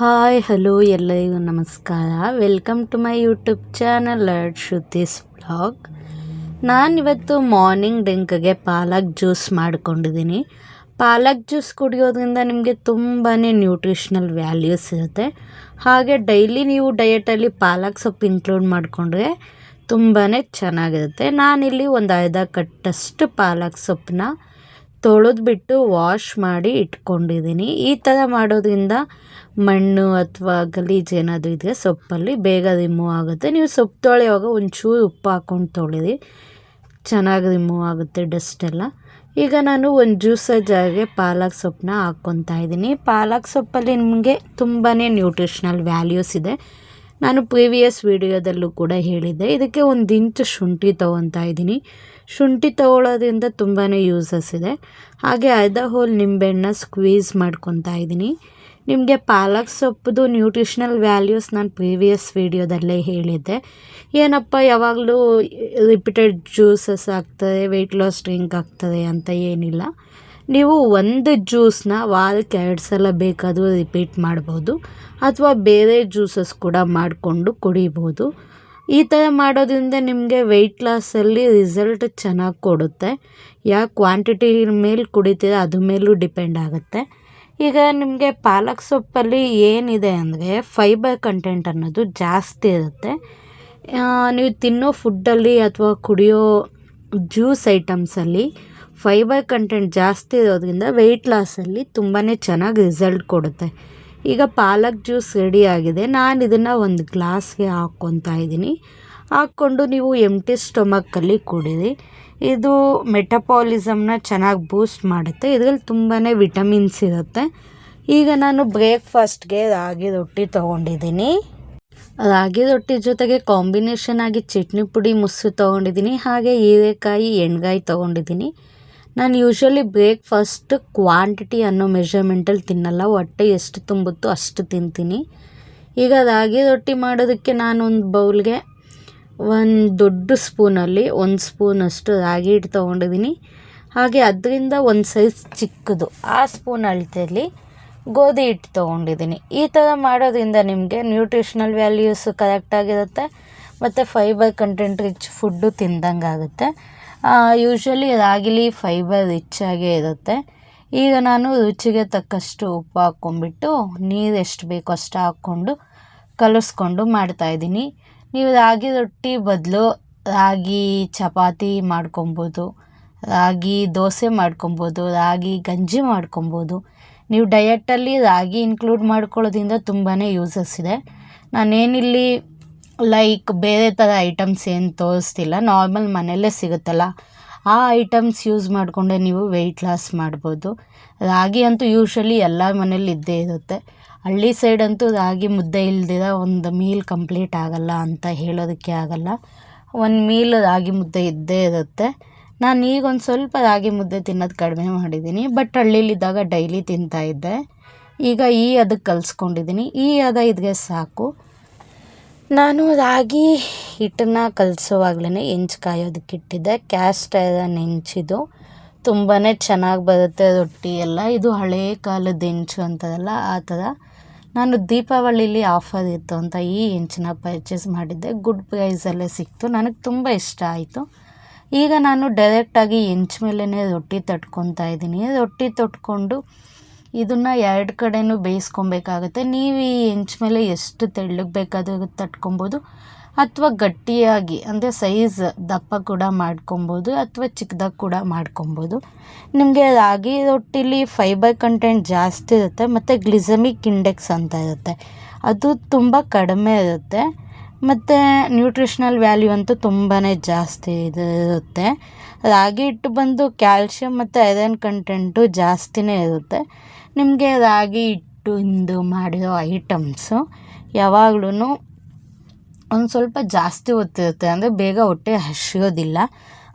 Hi, hello ಎಲ್ಲರಿಗೂ ನಮಸ್ಕಾರ. Welcome to my YouTube channel lord Shruti's vlog ನಾನಿವತ್ತು morning ಡ್ರಿಂಕ್ಗೆ ಪಾಲಕ್ ಜ್ಯೂಸ್ ಮಾಡ್ಕೊಂಡಿದ್ದೀನಿ. ಪಾಲಕ್ ಜ್ಯೂಸ್ ಕುಡಿಯೋದ್ರಿಂದ ನಿಮಗೆ ತುಂಬಾ ನ್ಯೂಟ್ರಿಷ್ನಲ್ ವ್ಯಾಲ್ಯೂಸ್ ಇರುತ್ತೆ. ಹಾಗೆ ಡೈಲಿ ನೀವು ಡಯಟಲ್ಲಿ ಪಾಲಕ್ ಸೊಪ್ಪು ಇನ್ಕ್ಲೂಡ್ ಮಾಡಿಕೊಂಡ್ರೆ ತುಂಬಾ ಚೆನ್ನಾಗಿರುತ್ತೆ. ನಾನಿಲ್ಲಿ ಒಂದು ಅರ್ಧ ಕಟ್ಟಷ್ಟು ಪಾಲಕ್ ಸೊಪ್ಪನ್ನ ತೊಳೆದ್ಬಿಟ್ಟು ವಾಶ್ ಮಾಡಿ ಇಟ್ಕೊಂಡಿದ್ದೀನಿ. ಈ ಥರ ಮಾಡೋದ್ರಿಂದ ಮಣ್ಣು ಅಥವಾ ಗಲೀಜು ಏನಾದರೂ ಇದ್ದರೆ ಸೊಪ್ಪಲ್ಲಿ ಬೇಗ ರಿಮೂವ್ ಆಗುತ್ತೆ. ನೀವು ಸೊಪ್ಪು ತೊಳೆಯುವಾಗ ಒಂಚೂರು ಉಪ್ಪು ಹಾಕ್ಕೊಂಡು ತೊಳೆದಿ ಚೆನ್ನಾಗಿ ರಿಮೂವ್ ಆಗುತ್ತೆ ಡಸ್ಟ್ ಎಲ್ಲ. ಈಗ ನಾನು ಒಂದು ಜ್ಯೂಸರ್ ಜಾರಿಗೆ ಪಾಲಕ್ ಸೊಪ್ಪನ್ನ ಹಾಕ್ಕೊತಾ ಇದ್ದೀನಿ. ಪಾಲಕ್ ಸೊಪ್ಪಲ್ಲಿ ನಿಮಗೆ ತುಂಬಾ ನ್ಯೂಟ್ರಿಷ್ನಲ್ ವ್ಯಾಲ್ಯೂಸ್ ಇದೆ. ನಾನು ಪ್ರೀವಿಯಸ್ ವಿಡಿಯೋದಲ್ಲೂ ಕೂಡ ಹೇಳಿದ್ದೆ. ಇದಕ್ಕೆ ಒಂದು ಇಂಚ್ ಶುಂಠಿ ತೊಗೊತಾ ಇದ್ದೀನಿ. ಶುಂಠಿ ತೊಗೊಳೋದ್ರಿಂದ ತುಂಬಾ ಯೂಸಸ್ ಇದೆ. ಹಾಗೆ ಅರ್ಧ ಹೋಲ್ ನಿಂಬೆಹಣ್ಣ ಸ್ಕ್ವೀಸ್ ಮಾಡ್ಕೊತಾ ಇದ್ದೀನಿ. ನಿಮಗೆ ಪಾಲಕ್ ಸೊಪ್ಪದು ನ್ಯೂಟ್ರಿಷನಲ್ ವ್ಯಾಲ್ಯೂಸ್ ನಾನು ಪ್ರೀವಿಯಸ್ ವಿಡಿಯೋದಲ್ಲೇ ಹೇಳಿದ್ದೆ. ಏನಪ್ಪ, ಯಾವಾಗಲೂ ರಿಪೀಟೆಡ್ ಜ್ಯೂಸಸ್ ಆಗ್ತದೆ ವೆಯ್ಟ್ ಲಾಸ್ ಡ್ರಿಂಕ್ ಆಗ್ತದೆ ಅಂತ ಏನಿಲ್ಲ. ನೀವು ಒಂದು ಜ್ಯೂಸನ್ನ ವಾರಕ್ಕೆ ಎರಡು ಸಲ ಬೇಕಾದರೂ ರಿಪೀಟ್ ಮಾಡ್ಬೋದು ಅಥವಾ ಬೇರೆ ಜ್ಯೂಸಸ್ ಕೂಡ ಮಾಡಿಕೊಂಡು ಕುಡಿಬೋದು. ಈ ಥರ ಮಾಡೋದ್ರಿಂದ ನಿಮಗೆ ವೆಯ್ಟ್ ಲಾಸಲ್ಲಿ ರಿಸಲ್ಟ್ ಚೆನ್ನಾಗಿ ಕೊಡುತ್ತೆ. ಯಾವ ಕ್ವಾಂಟಿಟಿ ಮೇಲೆ ಕುಡಿತೀರ ಅದ್ರ ಮೇಲೂ ಡಿಪೆಂಡ್ ಆಗುತ್ತೆ. ಈಗ ನಿಮಗೆ ಪಾಲಕ್ ಸೊಪ್ಪಲ್ಲಿ ಏನಿದೆ ಅಂದರೆ ಫೈಬರ್ ಕಂಟೆಂಟ್ ಅನ್ನೋದು ಜಾಸ್ತಿ ಇರುತ್ತೆ. ನೀವು ತಿನ್ನೋ ಫುಡ್ಡಲ್ಲಿ ಅಥವಾ ಕುಡಿಯೋ ಜ್ಯೂಸ್ ಐಟಮ್ಸಲ್ಲಿ ಫೈಬರ್ ಕಂಟೆಂಟ್ ಜಾಸ್ತಿ ಇರೋದ್ರಿಂದ ವೆಯ್ಟ್ ಲಾಸಲ್ಲಿ ತುಂಬಾ ಚೆನ್ನಾಗಿ ರಿಸಲ್ಟ್ ಕೊಡುತ್ತೆ. ಈಗ ಪಾಲಕ್ ಜ್ಯೂಸ್ ರೆಡಿ ಆಗಿದೆ. ನಾನು ಇದನ್ನು ಒಂದು ಗ್ಲಾಸ್ಗೆ ಹಾಕ್ಕೊತಾ ಇದ್ದೀನಿ. ಹಾಕ್ಕೊಂಡು ನೀವು ಎಂಟಿ ಸ್ಟೊಮಕ್ಕಲ್ಲಿ ಕುಡಿರಿ. ಇದು ಮೆಟಪಾಲಿಸಮ್ನ ಚೆನ್ನಾಗಿ ಬೂಸ್ಟ್ ಮಾಡುತ್ತೆ. ಇದರಲ್ಲಿ ತುಂಬಾ ವಿಟಮಿನ್ಸ್ ಇರುತ್ತೆ. ಈಗ ನಾನು ಬ್ರೇಕ್ಫಾಸ್ಟ್ಗೆ ರಾಗಿ ರೊಟ್ಟಿ ತೊಗೊಂಡಿದ್ದೀನಿ. ರಾಗಿ ರೊಟ್ಟಿ ಜೊತೆಗೆ ಕಾಂಬಿನೇಷನ್ ಆಗಿ ಚಟ್ನಿ ಪುಡಿ ಮೊಸರು ತೊಗೊಂಡಿದ್ದೀನಿ. ಹಾಗೆ ಹೀರೆಕಾಯಿ, ಎಣ್ಗಾಯಿ ತೊಗೊಂಡಿದ್ದೀನಿ. ನಾನು ಯೂಶ್ವಲಿ ಬ್ರೇಕ್ಫಾಸ್ಟ್ ಕ್ವಾಂಟಿಟಿ ಅನ್ನೋ ಮೆಷರ್ಮೆಂಟಲ್ಲಿ ತಿನ್ನಲ್ಲ. ಹೊಟ್ಟೆ ಎಷ್ಟು ತುಂಬುತ್ತೋ ಅಷ್ಟು ತಿಂತೀನಿ. ಈಗ ರಾಗಿ ರೊಟ್ಟಿ ಮಾಡೋದಕ್ಕೆ ನಾನು ಒಂದು ಬೌಲ್ಗೆ ಒಂದು ದೊಡ್ಡ ಸ್ಪೂನಲ್ಲಿ ಒಂದು ಸ್ಪೂನಷ್ಟು ರಾಗಿ ಹಿಟ್ಟು ತೊಗೊಂಡಿದ್ದೀನಿ ಹಾಗೆ ಅದರಿಂದ ಒಂದು ಸೈಜ್ ಚಿಕ್ಕದು. ಆ ಸ್ಪೂನ್ ಅಳತೆಯಲ್ಲಿ ಗೋಧಿ ಹಿಟ್ಟು ತೊಗೊಂಡಿದ್ದೀನಿ ಈ ಥರ ಮಾಡೋದ್ರಿಂದ ನಿಮಗೆ ನ್ಯೂಟ್ರಿಷನಲ್ ವ್ಯಾಲ್ಯೂಸು ಕರೆಕ್ಟಾಗಿರುತ್ತೆ ಮತ್ತು ಫೈಬರ್ ಕಂಟೆಂಟ್ ರಿಚ್ ಫುಡ್ಡು ತಿಂದಂಗೆ ಆಗುತ್ತೆ ಯೂಶ್ವಲಿ ರಾಗಿಲಿ ಫೈಬರ್ ರಿಚ್ಚಾಗೇ ಇರುತ್ತೆ. ಈಗ ನಾನು ರುಚಿಗೆ ತಕ್ಕಷ್ಟು ಉಪ್ಪು ಹಾಕ್ಕೊಂಬಿಟ್ಟು ನೀರು ಎಷ್ಟು ಬೇಕೋ ಅಷ್ಟು ಹಾಕ್ಕೊಂಡು ಕಲಿಸ್ಕೊಂಡು ಮಾಡ್ತಾಯಿದ್ದೀನಿ ನೀವು ರಾಗಿ ರೊಟ್ಟಿ ಬದಲು ರಾಗಿ ಚಪಾತಿ ಮಾಡ್ಕೊಬೋದು, ರಾಗಿ ದೋಸೆ ಮಾಡ್ಕೊಬೋದು, ರಾಗಿ ಗಂಜಿ ಮಾಡ್ಕೊಬೋದು. ನೀವು ಡಯಟಲ್ಲಿ ರಾಗಿ ಇನ್ಕ್ಲೂಡ್ ಮಾಡ್ಕೊಳ್ಳೋದ್ರಿಂದ ತುಂಬಾ ಯೂಸಸ್ ಇದೆ. ನಾನೇನಿಲ್ಲಿ ಲೈಕ್ ಬೇರೆ ಥರ ಐಟಮ್ಸ್ ಏನು ತೋರಿಸ್ತಿಲ್ಲ. ನಾರ್ಮಲ್ ಮನೆಯಲ್ಲೇ ಸಿಗುತ್ತಲ್ಲ. ಆ ಐಟಮ್ಸ್ ಯೂಸ್ ಮಾಡಿಕೊಂಡೆ ನೀವು ವೆಯ್ಟ್ ಲಾಸ್ ಮಾಡ್ಬೋದು. ರಾಗಿ ಅಂತೂ ಯೂಶ್ವಲಿ ಎಲ್ಲ ಮನೇಲಿ ಇದ್ದೇ ಇರುತ್ತೆ. ಹಳ್ಳಿ ಸೈಡಂತೂ ರಾಗಿ ಮುದ್ದೆ ಇಲ್ದಿರ ಒಂದು ಮೀಲ್ ಕಂಪ್ಲೀಟ್ ಆಗೋಲ್ಲ ಅಂತ ಹೇಳೋದಕ್ಕೆ ಆಗೋಲ್ಲ. ಒಂದು ಮೀಲ್ ರಾಗಿ ಮುದ್ದೆ ಇದ್ದೇ ಇರುತ್ತೆ. ನಾನು ಈಗ ಒಂದು ಸ್ವಲ್ಪ ರಾಗಿ ಮುದ್ದೆ ತಿನ್ನೋದು ಕಡಿಮೆ ಮಾಡಿದ್ದೀನಿ ಬಟ್ ಹಳ್ಳಿಲಿದ್ದಾಗ ಡೈಲಿ ತಿಂತಾಯಿದ್ದೆ ಈಗ ಈ ಅದಕ್ಕೆ ಕಲಿಸ್ಕೊಂಡಿದ್ದೀನಿ ಈ ಅದ ಇದಕ್ಕೆ ಸಾಕು. ನಾನು ರಾಗಿ ಹಿಟ್ಟನ್ನು ಕಲಸುವಾಗ್ಲೇ ಹೆಂಚು ಕಾಯೋದಕ್ಕೆ ಇಟ್ಟಿದ್ದೆ. ಕ್ಯಾಸ್ಟ್ ಐರನ್ ಹೆಂಚಿದು ತುಂಬಾ ಚೆನ್ನಾಗಿ ಬರುತ್ತೆ ರೊಟ್ಟಿ ಎಲ್ಲ. ಇದು ಹಳೇ ಕಾಲದ ಹೆಂಚು ಅಂತಾರಲ್ಲ ಆ ಥರ. ನಾನು ದೀಪಾವಳಿಲಿ ಆಫರ್ ಇತ್ತು ಅಂತ ಈ ಹೆಂಚನ್ನ ಪರ್ಚೇಸ್ ಮಾಡಿದ್ದೆ. ಗುಡ್ ಪ್ರೈಸಲ್ಲೇ ಸಿಕ್ತು. ನನಗೆ ತುಂಬ ಇಷ್ಟ ಆಯಿತು. ಈಗ ನಾನು ಡೈರೆಕ್ಟಾಗಿ ಹೆಂಚು ಮೇಲೇ ರೊಟ್ಟಿ ತಟ್ಕೊತಾ ಇದ್ದೀನಿ. ರೊಟ್ಟಿ ತೊಟ್ಕೊಂಡು ಇದನ್ನು ಎರಡು ಕಡೆಯೂ ಬೇಯಿಸ್ಕೊಬೇಕಾಗತ್ತೆ. ನೀವು ಈ ಹೆಂಚು ಮೇಲೆ ಎಷ್ಟು ತೆಳ್ಳಗೆ ಬೇಕಾದರೂ ತಟ್ಕೊಬೋದು. ಅಥವಾ ಗಟ್ಟಿಯಾಗಿ, ಅಂದರೆ ಸೈಜ್ ದಪ್ಪ ಕೂಡ ಮಾಡ್ಕೊಬೋದು, ಅಥವಾ ಚಿಕ್ಕದಾಗಿ ಕೂಡ ಮಾಡ್ಕೊಬೋದು. ನಿಮಗೆ ರಾಗಿ ರೊಟ್ಟಿಲಿ ಫೈಬರ್ ಕಂಟೆಂಟ್ ಜಾಸ್ತಿ ಇರುತ್ತೆ, ಮತ್ತು ಗ್ಲಿಸಮಿಕ್ ಇಂಡೆಕ್ಸ್ ಅಂತ ಇರುತ್ತೆ. ಅದು ತುಂಬ ಕಡಿಮೆ ಇರುತ್ತೆ. ಮತ್ತು ನ್ಯೂಟ್ರಿಷ್ನಲ್ ವ್ಯಾಲ್ಯೂ ಅಂತೂ ತುಂಬಾ ಜಾಸ್ತಿ ಇದು ಇರುತ್ತೆ. ರಾಗಿ ಹಿಟ್ಟು ಬಂದು ಕ್ಯಾಲ್ಸಿಯಂ ಮತ್ತು ಐರನ್ ಕಂಟೆಂಟು ಜಾಸ್ತಿನೇ ಇರುತ್ತೆ. ನಿಮಗೆ ರಾಗಿ ಹಿಟ್ಟಿಂದು ಮಾಡಿರೋ ಐಟಮ್ಸು ಯಾವಾಗ್ಲೂ ಒಂದು ಸ್ವಲ್ಪ ಜಾಸ್ತಿ ಹೊತ್ತಿರುತ್ತೆ. ಅಂದರೆ ಬೇಗ ಹೊಟ್ಟೆ ಹಸಿಯೋದಿಲ್ಲ.